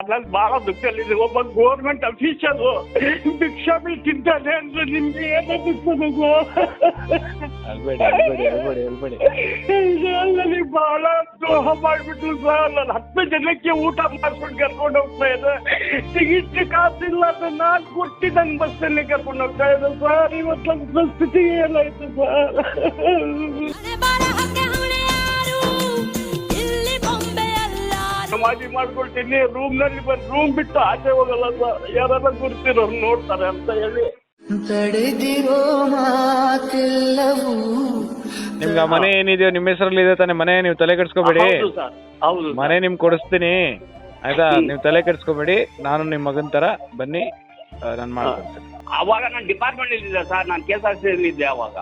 ನಾನು ಬಹಳ ದುಃಖದಲ್ಲಿದೆ ಒಬ್ಬ ಗೋರ್ಮೆಂಟ್ ಅಫೀಷಿಯಲ್ ಭಿಕ್ಷಾ ಬಿಟ್ಟಿದ್ದಾನೆ ಅಂದ್ರೆ ನಿಮ್ಗೆ ಏನೋ ಅಳ್ಬೇಡಿ ಅಲ್ಲಿ ಬಹಳ ದ್ರೋಹ ಮಾಡ್ಬಿಟ್ರು ಸರ್. ನಾನು ಹತ್ತು ಜನಕ್ಕೆ ಊಟ ಮಾಡ್ಕೊಂಡು ಕರ್ಕೊಂಡು ಹೋಗ್ತಾ ಇದ್ದೆ. ಟಿಕೆಟ್ ಕಾಸಿಲ್ಲ ಅಂತ ನಾನು ಕೊಟ್ಟಿದ್ದಂಗೆ ಬಸ್ಸಲ್ಲಿ ಕರ್ಕೊಂಡು ಹೋಗ್ತಾ ಇದ್ದೆ ಸರ್. ಇವತ್ತು ನನ್ನ ಪರಿಸ್ಥಿತಿ ಏನಾಯ್ತು ಸರ್? ಸಮಾಧಿ ಮಾಡ್ಕೊಳ್ತೀನಿ. ರೂಮ್ನಲ್ಲಿ ಬಂದು ರೂಮ್ ಬಿಟ್ಟು ಆಚೆ ಹೋಗಲ್ಲ ಸರ್ ಯಾರೆಲ್ಲ ಗುರ್ತಿರೋರು ನೋಡ್ತಾರೆ ಅಂತ ಹೇಳಿ. ತಡೆದಿರೋ ಮಾತೆಲ್ಲವೂ ನಿಮ್ಗೆ ಆ ಮನೆ ಏನಿದೆಯೋ ನಿಮ್ಮ ಹೆಸರಲ್ಲಿ ಇದೆ ತಾನೆ ಮನೆ ನೀವು ತಲೆ ಕೆಡ್ಸ್ಕೊಬೇಡಿ. ಹೌದು ಸರ್ ಹೌದು ಮನೆ ನಿಮ್ ಕೊಡಿಸ್ತೀನಿ. ಆಯ್ತಾ? ನೀವು ತಲೆ ಕೆಡ್ಸ್ಕೊಬೇಡಿ. ನಾನು ನಿಮ್ಮ ಮಗನ್ ತರ ಬನ್ನಿ ನಾನು ಮಾಡ್ಕೊಡ್ತೀನಿ. ಅವಾಗ ನಾನು ಡಿಪಾರ್ಟ್ಮೆಂಟ್ ಇದ್ದೆ ಸರ್ ನಾನು ಕೆ ಎಸ್ ಆರ್ ಸಿ ಇದ್ದೆ ಅವಾಗ.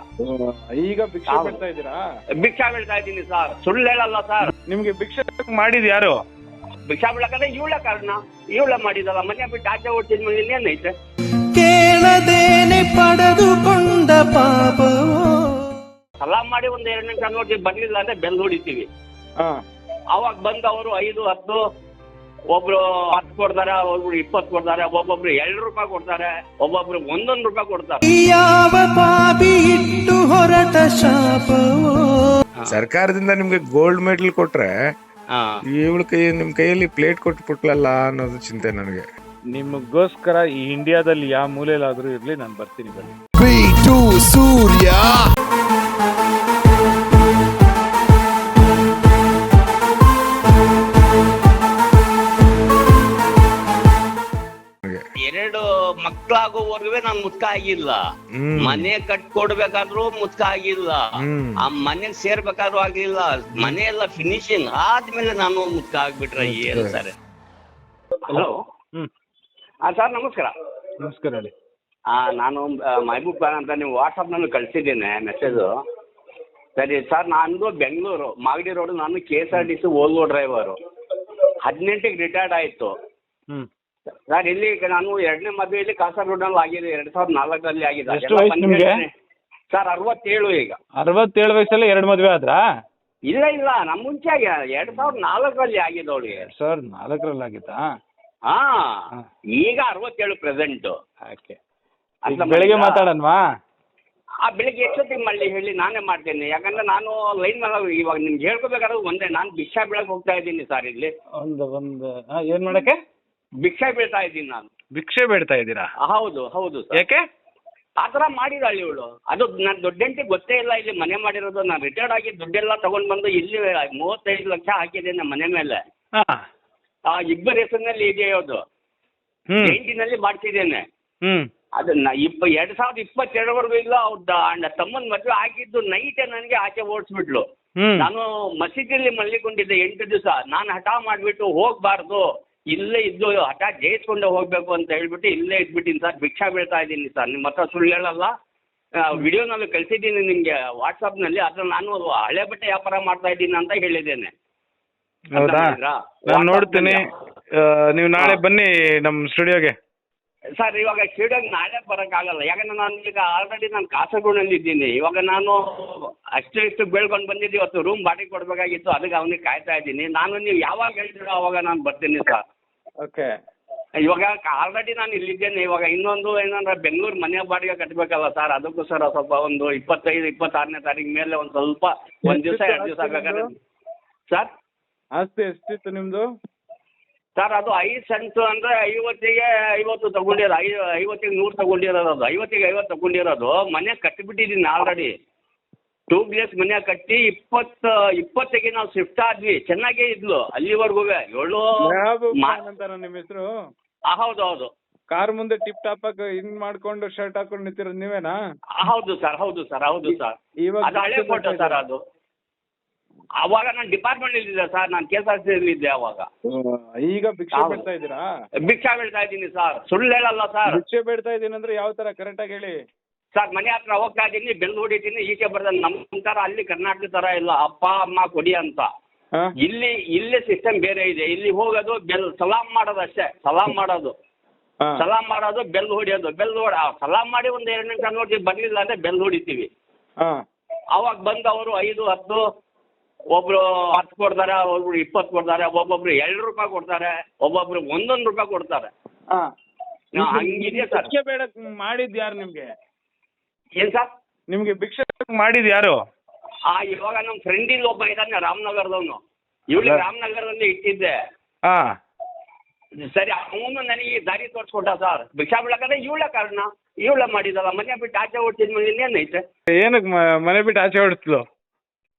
ಈಗ ಭಿಕ್ಷೆ. ಬಿಡ್ತಾ ಇದ್ದೀರಾ? ಭಿಕ್ಷಾ ಬೀಳ್ತಾ ಇದ್ದೀನಿ ಸರ್. ಸುಳ್ಳು ಹೇಳಲ್ಲ ಸರ್. ನಿಮ್ಗೆ ಭಿಕ್ಷೆ ಮಾಡಿದ್ ಯಾರು? ಭಿಕ್ಷಾ ಬೀಳಕಂದ್ರೆ ಇವಳ ಕಾರಣ ಇವಳ ಮಾಡಿದಲ್ಲ ಮನೆ ಬಿಟ್ಟು ಆಚೆ ಓಡ್ತಿದ್ ಮನೆ ಏನೈತೆ ಕೇಳದೇನೆ ಪಡೆದುಕೊಂಡ ಪಾಪ ಸಲಾಮ್ ಮಾಡಿ ಒಂದ್ ಎರಡು ನಿಮಿಷ ನೋಡಿ ಬರ್ಲಿಲ್ಲ ಅಂದ್ರೆ ಬೆಲ್ ಹೊಡಿತೀವಿ. ಹಾ. ಅವಾಗ ಬಂದವರು ಅವರು ಐದು ಹತ್ತು ಒಬ್ರು ಹತ್ತು ಕೊಡ್ತಾರೆ ಒಬ್ರು ಇಪ್ಪತ್ತು ಕೊಡ್ತಾರೆ ಒಬ್ಬೊಬ್ರು ಎರಡು ರೂಪಾಯಿ ಕೊಡ್ತಾರೆ ಒಬ್ಬೊಬ್ರು ಒಂದೊಂದು ರೂಪಾಯಿ ಕೊಡ್ತಾರೆ. ಯಾವ ಪಾಪಿ ಇಟ್ಟು ಹೊರಟ ಶಾಪ ಸರ್ಕಾರದಿಂದ ನಿಮ್ಗೆ ಗೋಲ್ಡ್ ಮೆಡಲ್ ಕೊಟ್ರೆ ಇವಳ ಕೈ ನಿಮ್ ಕೈಯಲ್ಲಿ ಪ್ಲೇಟ್ ಕೊಟ್ಬಿಟ್ಲಲ್ಲ ಅನ್ನೋದು ಚಿಂತೆ ನನಗೆ. ನಿಮಗೋಸ್ಕರ ಈ ಇಂಡಿಯಾದಲ್ಲಿ ಯಾವ ಮೂಲೆಯಲ್ಲಾದ್ರೂ ಇರ್ಲಿ ನಾನು ಬರ್ತೀನಿ ಬನ್ನಿ ಎರಡು ಮಕ್ಕಳಾಗೋವರೆಗೂ ನಾನು ಮುತ್ತ ಆಗಿಲ್ಲ ಹ್ಮ್. ಮನೆ ಕಟ್ಕೊಡ್ಬೇಕಾದ್ರೂ ಮುತ್ತ ಆಗಿಲ್ಲ ಹ್ಮ್. ಆ ಮನೆ ಸೇರ್ಬೇಕಾದ್ರೂ ಆಗಿಲ್ಲ ಮನೆ ಎಲ್ಲ ಫಿನಿಶಿಂಗ್ ಆದ್ಮೇಲೆ ನಾನು ಮುತ್ಕ ಆಗ್ಬಿಟ್ರೆ ಏನು ಸರ್ ಹಲೋ ಹ್ಮ್. ಹಾ ಸರ್ ನಮಸ್ಕಾರ. ನಮಸ್ಕಾರ ಹೇಳಿ. ಆ, ನಾನು ಆ, ಮಹಬೂಬ್ ಖಾನ್ ಅಂತ ನೀವು ವಾಟ್ಸಪ್ನಲ್ಲಿ ಕಳಿಸಿದ್ದೇನೆ ಮೆಸೇಜು ಸರಿ ಸರ್ ನಾನು ಬೆಂಗಳೂರು ಮಾಗಡಿ ರೋಡ್ ನಾನು K S R T C Volvo driver ಹದಿನೆಂಟಿಗೆ retired ಆಯಿತು. ಹ್ಮ್. ಸರ್ ಇಲ್ಲಿ ಈಗ ನಾನು ಎರಡನೇ ಮದುವೆಯಲ್ಲಿ ಕಾಸರಗೋಡ್ನಲ್ಲಿ ಆಗಿದೆ ಎರಡು ಸಾವಿರದ ನಾಲ್ಕರಲ್ಲಿ ಆಗಿದೆ ಎಷ್ಟು ಅದೆಲ್ಲ ವಯಸ್ಸು ನಿಮ್ಗೆ? ಸರ್ ಅರವತ್ತೇಳು ಈಗ. ಅರವತ್ತೇಳು ವಯಸ್ಸಲ್ಲಿ ಎರಡು ಮದುವೆ ಆದ್ರಾ? ಇಲ್ಲ ಇಲ್ಲ ನಮ್ಮ ಮುಂಚೆ ಆಗಿ ಎರಡು ಸಾವಿರದ ನಾಲ್ಕರಲ್ಲಿ ಆಗಿದೆ ಅವಳಿಗೆ. ಸರ್ ನಾಲ್ಕರಲ್ಲಿ ಆಗಿತ್ತಾ ಹಾ ಹಾ. ಈಗ ಅರವತ್ತೇಳು ಪ್ರೆಸೆಂಟ್. ಓಕೆ ಅಂತ ಬೆಳಿಗ್ಗೆ? ಮಾತಾಡನ್ವಾ ಆ ಬೆಳಿಗ್ಗೆ ಎಷ್ಟೊತ್ತಿಗೆ ಮಾಡಲಿ ಹೇಳಿ ನಾನೇ ಮಾಡ್ತೇನೆ. ಯಾಕಂದ್ರೆ ನಾನು ಲೈನ್ ಮೇಲೆ ಇವಾಗ ನಿಮ್ಗೆ ಹೇಳ್ಕೋಬೇಕಾದ್ರೆ ಒಂದೇ. ನಾನು ಬಿಶಾ ಬೆಳಗ್ಗೆ ಹೋಗ್ತಾ ಇದ್ದೀನಿ ಸರ್ ಇಲ್ಲಿ. ಒಂದು ಒಂದು ಹಾಂ ಏನ್ ಮಾಡಕ್ಕೆ? ಭಿಕ್ಷಾ ಬೇಡ್ತಾ ಇದ್ದೀನಿ ನಾನು. ಭಿಕ್ಷೆ ಬೇಡ್ತಾ ಇದ್ದೀರಾ? ಹೌದು ಹೌದು ಸರ್. ಯಾಕೆ? ಆ ತರ ಮಾಡಿದಾಳೆ ಇವಳು. ಅದು ನನ್ನ ದೊಡ್ಡಂಟಿ ಗೊತ್ತೇ ಇಲ್ಲ ಇಲ್ಲಿ ಮನೆ ಮಾಡಿರೋದು. ನಾನು ರಿಟೈರ್ಡ್ ಆಗಿ ದುಡ್ಡೆಲ್ಲ ತಗೊಂಡು ಬಂದು ಇಲ್ಲಿ ಮೂವತ್ತೈದು ಲಕ್ಷ ಹಾಕಿದೆ ನಮ್ಮ ಮನೆ ಮೇಲೆ. ಹಾ. ಆ ಇಬ್ಬರ ಹೆಸರಿನಲ್ಲಿ ಇದೆ ಅದು? ಜೈಂಟಿನಲ್ಲಿ ಮಾಡ್ತಿದ್ದೇನೆ. ಅದನ್ನ ಇಪ್ಪ ಎರಡ್ ಸಾವಿರದ ಇಪ್ಪತ್ತೆರಡವರೆಗೂ ಇಲ್ಲ ಅವ್ರ ತಮ್ಮನ್ ಮದುವೆ ಆಗಿದ್ದು ನೈಟ್ ನನಗೆ ಆಚೆ ಓಡಿಸ್ಬಿಟ್ಲು. ನಾನು ಮಸೀದಿಯಲ್ಲಿ ಮಲ್ಲಿಕೊಂಡಿದ್ದೆ ಎಂಟು ದಿವಸ. ನಾನು ಹಠ ಮಾಡಿಬಿಟ್ಟು ಹೋಗ್ಬಾರ್ದು. ಇಲ್ಲೇ ಇದ್ದು ಹಠ ಜಯಿಸ್ಕೊಂಡು ಹೋಗ್ಬೇಕು ಅಂತ ಹೇಳ್ಬಿಟ್ಟು ಇಲ್ಲೇ ಇದ್ಬಿಟ್ಟಿನಿ ಸರ್ ಭಿಕ್ಷಾ ಬೀಳ್ತಾ ಇದ್ದೀನಿ ಸರ್. ನಿಮ್ಮ ಹತ್ರ ಸುಳ್ಳು ಹೇಳಲ್ಲ. ವಿಡಿಯೋನಲ್ಲಿ ಕಳಿಸಿದ್ದೀನಿ ನಿಮಗೆ ವಾಟ್ಸಪ್ನಲ್ಲಿ ಅದ್ರ ನಾನು ಹಳೆ ಬಟ್ಟೆ ವ್ಯಾಪಾರ ಮಾಡ್ತಾ ಇದ್ದೀನಿ ಅಂತ ಹೇಳಿದ್ದೇನೆ. ಹೌದಾ? ನಾನು ನೋಡ್ತೀನಿ. ನೀವು ನಾಳೆ ಬನ್ನಿ ನಮ್ಮ ಸ್ಟುಡಿಯೋಗೆ. ಸರ್ ಇವಾಗ ಸ್ಟುಡಿಯೋಗೆ ನಾಳೆ ಬರೋಕ್ಕಾಗಲ್ಲ. ಯಾಕಂದ್ರೆ ನಾನು ಈಗ ಆಲ್ರೆಡಿ ನಾನು ಕಾಸರಗೋಡಲ್ಲಿ ಇದ್ದೀನಿ. ಇವಾಗ ನಾನು ಅಷ್ಟು ಇಷ್ಟು ಬೆಳ್ಕೊಂಡು ಬಂದಿದ್ದು ಇವತ್ತು ರೂಮ್ ಬಾಡಿಗೆ ಕೊಡಬೇಕಾಗಿತ್ತು ಅದಕ್ಕೆ ಅವನಿಗೆ ಕಾಯ್ತಾ ಇದ್ದೀನಿ. ನಾನು ನೀವು ಯಾವಾಗ ಹೇಳ್ತೀರೋ ಅವಾಗ ನಾನು ಬರ್ತೀನಿ ಸರ್. ಓಕೆ ಇವಾಗ ಆಲ್ರೆಡಿ ನಾನು ಇಲ್ಲಿದ್ದೇನೆ. ಇವಾಗ ಇನ್ನೊಂದು ಏನಂದ್ರೆ ಬೆಂಗಳೂರು ಮನೆ ಬಾಡಿಗೆ ಕಟ್ಟಬೇಕಲ್ಲ ಸರ್ ಅದಕ್ಕೂ ಸರ್ ಸ್ವಲ್ಪ ಒಂದು ಇಪ್ಪತ್ತೈದು ಇಪ್ಪತ್ತಾರನೇ ತಾರೀಕು ಮೇಲೆ ಒಂದು ಸ್ವಲ್ಪ ಒಂದು ದಿವಸ ಎರಡು ದಿವಸ ಬೇಕಾದ್ರೆ ಸರ್ ಆಸ್ತಿ ಎಷ್ಟಿತ್ತು ನಿಮ್ಮದು ಸರ್ ಅದು ಐದು ಸೆಂಟ್ಸ್ ಅಂದರೆ ಐವತ್ತಿಗೆ ಐವತ್ತು ತಗೊಂಡಿರೋದು. ಐ ಐವತ್ತಿಗೆ ನೂರು ತಗೊಂಡಿರೋದು ಅದು. ಐವತ್ತಿಗೆ ಐವತ್ತು ತಗೊಂಡಿರೋದು. ಮನೆ ಕಟ್ಟಿಬಿಟ್ಟಿದ್ದೀನಿ ಆಲ್ರೆಡಿ ಟೂ ಬಿ ಎಚ್ ಮನೆ ಕಟ್ಟಿ ಇಪ್ಪತ್ತು ಇಪ್ಪತ್ತಕ್ಕೆ ನಾವು ಶಿಫ್ಟ್ ಆದ್ವಿ. ಚೆನ್ನಾಗೇ ಇದ್ಲು. ಅಲ್ಲಿವರೆಗೂ ಏಳು ಅಂತಾರ ನಿಮ್ಮ ಹೆಸರು? ಹೌದು ಹೌದು. ಕಾರ್ ಮುಂದೆ ಟಿಪ್ ಟಾಪ್ ಆಗಿ ಹಿಂಗ್ ಮಾಡ್ಕೊಂಡು ಶರ್ಟ್ ಹಾಕೊಂಡು ನಿಂತಿರ ನೀವೇನಾ? ಹೌದು ಸರ್ ಹೌದು ಸರ್ ಹೌದು ಸರ್ ಇವಾಗ ಅದು ಹಳೆ ಫೋಟೋ ಸರ್ ಅದು. ಅವಾಗ ನಾನು ಡಿಪಾರ್ಟ್ಮೆಂಟ್ ಇದ್ದೆ ಸರ್ ನಾನು ಕೆ ಎಸ್ ಆರ್ ಸಿ ಇದ್ದೆ ಅವಾಗ. ಈಗ ಭಿಕ್ಷೆ ಬೀಳ್ತಾ ಬೇಡ್ತಾ ಇದ್ದೀರಾ? ಭಿಕ್ಷಾ ಬೀಳ್ತಾ ಇದ್ದೀನಿ ಸರ್ ಸುಳ್ಳು ಹೇಳಲ್ಲ ಸರ್ ಭಿಕ್ಷೆ ಬೇಡ್ತಾ ಇದ್ದೀನಿ ಅಂದ್ರೆ ಯಾವ ತರ? ಕರೆಕ್ಟ್ ಆಗಿ ಹೇಳಿ. ಸರ್ ಮನೆ ಹತ್ರ ಹೋಗ್ತಾ ಇದ್ದೀನಿ ಬೆಲ್ ಹೊಡಿತೀನಿ ಈಚೆ ಬರ್ದ. ನಮ್ಮ ಥರ ಅಲ್ಲಿ ಕರ್ನಾಟಕ ಥರ ಇಲ್ಲ. ಅಪ್ಪ ಅಮ್ಮ ಕೊಡಿ ಅಂತ. ಇಲ್ಲಿ ಇಲ್ಲಿ ಸಿಸ್ಟಮ್ ಬೇರೆ ಇದೆ. ಇಲ್ಲಿ ಹೋಗೋದು ಬೆಲ್ ಸಲಾಮ್ ಮಾಡೋದು ಅಷ್ಟೇ. ಸಲಾಮ್ ಮಾಡೋದು. ಸಲಾಮ್ ಮಾಡೋದು ಬೆಲ್ ಹೊಡಿಯೋದು. ಬೆಲ್ ಹೊಡ ಸಲಾಮ್ ಮಾಡಿ ಒಂದು ಎರಡು ನಿಮಿಷ ನೋಡಿ ಬರ್ಲಿಲ್ಲ ಅಂದ್ರೆ ಬೆಲ್ ಹೊಡಿತೀವಿ. ಅವಾಗ ಬಂದು ಅವರು ಐದು ಹತ್ತು ಒಬ್ರು ಹತ್ತು ಕೊಡ್ತಾರೆ ಒಬ್ರು ಇಪ್ಪತ್ತು ಕೊಡ್ತಾರೆ ಒಬ್ಬೊಬ್ರು ಎರಡು ರೂಪಾಯಿ ಕೊಡ್ತಾರೆ ಒಬ್ಬೊಬ್ರು ಒಂದೊಂದು ರೂಪಾಯಿ ಕೊಡ್ತಾರೆ. ಹಂಗಿದೆ ಸರ್. ಬೇಡ ಮಾಡಿದ್ಯಾರು ನಿಮ್ಗೆ? ಏನ್ ಸರ್? ನಿಮ್ಗೆ ಭಿಕ್ಷೆ ಮಾಡಿದ್ ಯಾರು? ಆ ಇವಾಗ ನಮ್ಮ ಫ್ರೆಂಡ್ ಇಲ್ಲಿ ಒಬ್ಬ ಇದ್ದಾನೆ ರಾಮನಗರದವನು. ಇವಳು. ರಾಮನಗರದಲ್ಲಿ ಇಟ್ಟಿದ್ದೆ. ಹಾ. ಸರಿ ಅವನು ನನಗೆ ದಾರಿ ತೋರಿಸ್ಕೊಟ್ಟ ಸರ್. ಭಿಕ್ಷಾ ಬಿಡಕಂದ್ರೆ ಇವಳ ಕಾರಣ. ಇವಳ ಮಾಡಿದಲ್ಲ ಮನೆ ಬಿಟ್ಟು ಆಚೆ ಓಡ್ತಿದ್ ಮೇಲೆ ಇನ್ನೇನೈತೆ ಏನಕ್ಕೆ ಮನೆ ಬಿಟ್ಟು ಆಚೆ ಹೊಡ್ತಿದ್ಲು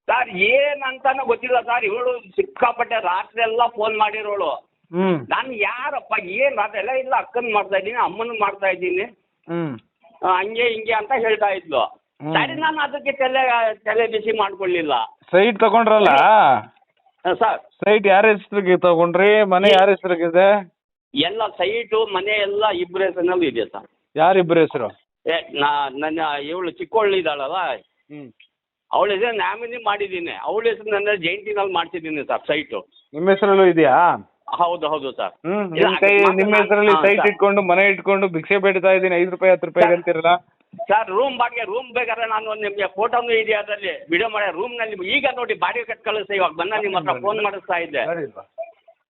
ಸರ್ ಏನಂತಾನು ಗೊತ್ತಿಲ್ಲ ಸರ್. ಇವಳು ಸಿಕ್ಕಾಪಟ್ಟೆ ರಾತ್ರಿ ಎಲ್ಲ ಫೋನ್ ಮಾಡಿರೋಳು. ಹ್ಮ್. ನಾನು ಯಾರಪ್ಪ ಏನ್ ರಾತ್ರಿ ಎಲ್ಲ ಇಲ್ಲ. ಅಕ್ಕನ್ ಮಾಡ್ತಾ ಇದ್ದೀನಿ ಅಮ್ಮನ ಮಾಡ್ತಾ ಇದ್ದೀನಿ. ಹ್ಮ್. ಹಂಗೆ ಹಿಂಗೆ ಅಂತ ಹೇಳ್ತಾ ಇದ್ಲು. ಸರಿ ನಾನು ಅದಕ್ಕೆ ತಲೆ ತಲೆ ಬಿಸಿ ಮಾಡ್ಕೊಳ್ಳಿಲ್ಲ. ಸೈಟ್ ತಗೊಂಡ್ರಲ್ಲ? ಸರ್. ಸೈಟ್ ಯಾರ ಹೆಸ್ರಿಗೆ ತಗೊಂಡ್ರಿ? ಮನೆ ಯಾರ ಹೆಸ್ರಿಗಿದೆ? ಎಲ್ಲ ಸೈಟು ಮನೆ ಎಲ್ಲ ಇಬ್ಬರ ಹೆಸರಿನಲ್ಲಿ ಇದೆ ಸರ್. ಯಾರಿಬ್ಬರ ಹೆಸರು? ಏ ನಾ ನನ್ನ ಇವಳು ಚಿಕ್ಕವಳು ಇದ್ದಾಳಲ್ಲ? ಹ್ಮ್. ಅವಳ ಹೆಸರು ನಾಮಿನಿ ಮಾಡಿದ್ದೀನಿ. ಅವಳ ಹೆಸರು ನನ್ನ ಜಯಂತಿನಲ್ಲಿ ಮಾಡ್ತಿದ್ದೀನಿ ಸರ್ ಸೈಟು. ನಿಮ್ಮ ಹೆಸರಲ್ಲೂ ಇದೆಯಾ? ಹೌದು ಹೌದು ಸರ್ ಹ್ಮ್ ನಿಮ್ ಕೈ ನಿಮ್ಮ ಹೆಸರಲ್ಲಿ ಸೈಟ್ ಇಟ್ಕೊಂಡು ಮನೆ ಇಟ್ಕೊಂಡು ಭಿಕ್ಷೆ ಬೇಡ್ತಾ ಇದೀನಿ ಐದು ರೂಪಾಯಿ ಹತ್ತು ರೂಪಾಯಿ ಅಂತಿರಲ್ಲ? ಸರ್ ರೂಮ್ ಬಾಡಿಗೆ ರೂಮ್ ಬೇಕಾದ್ರೆ ನಾನು ನಿಮಗೆ ಫೋಟೋನು ಇದೆ ಅದರಲ್ಲಿ. ವಿಡಿಯೋ ಮಾಡಿ ರೂಮ್ನಲ್ಲಿ ಈಗ ನೋಡಿ ಬಾಡಿಗೆ ಕಟ್ ಕಳಿಸಿ ಇವಾಗ. ಬಂದ ನಿಮ್ಮ ಹತ್ರ ಫೋನ್ ಮಾಡಿಸ್ತಾ ಇದ್ದೆ.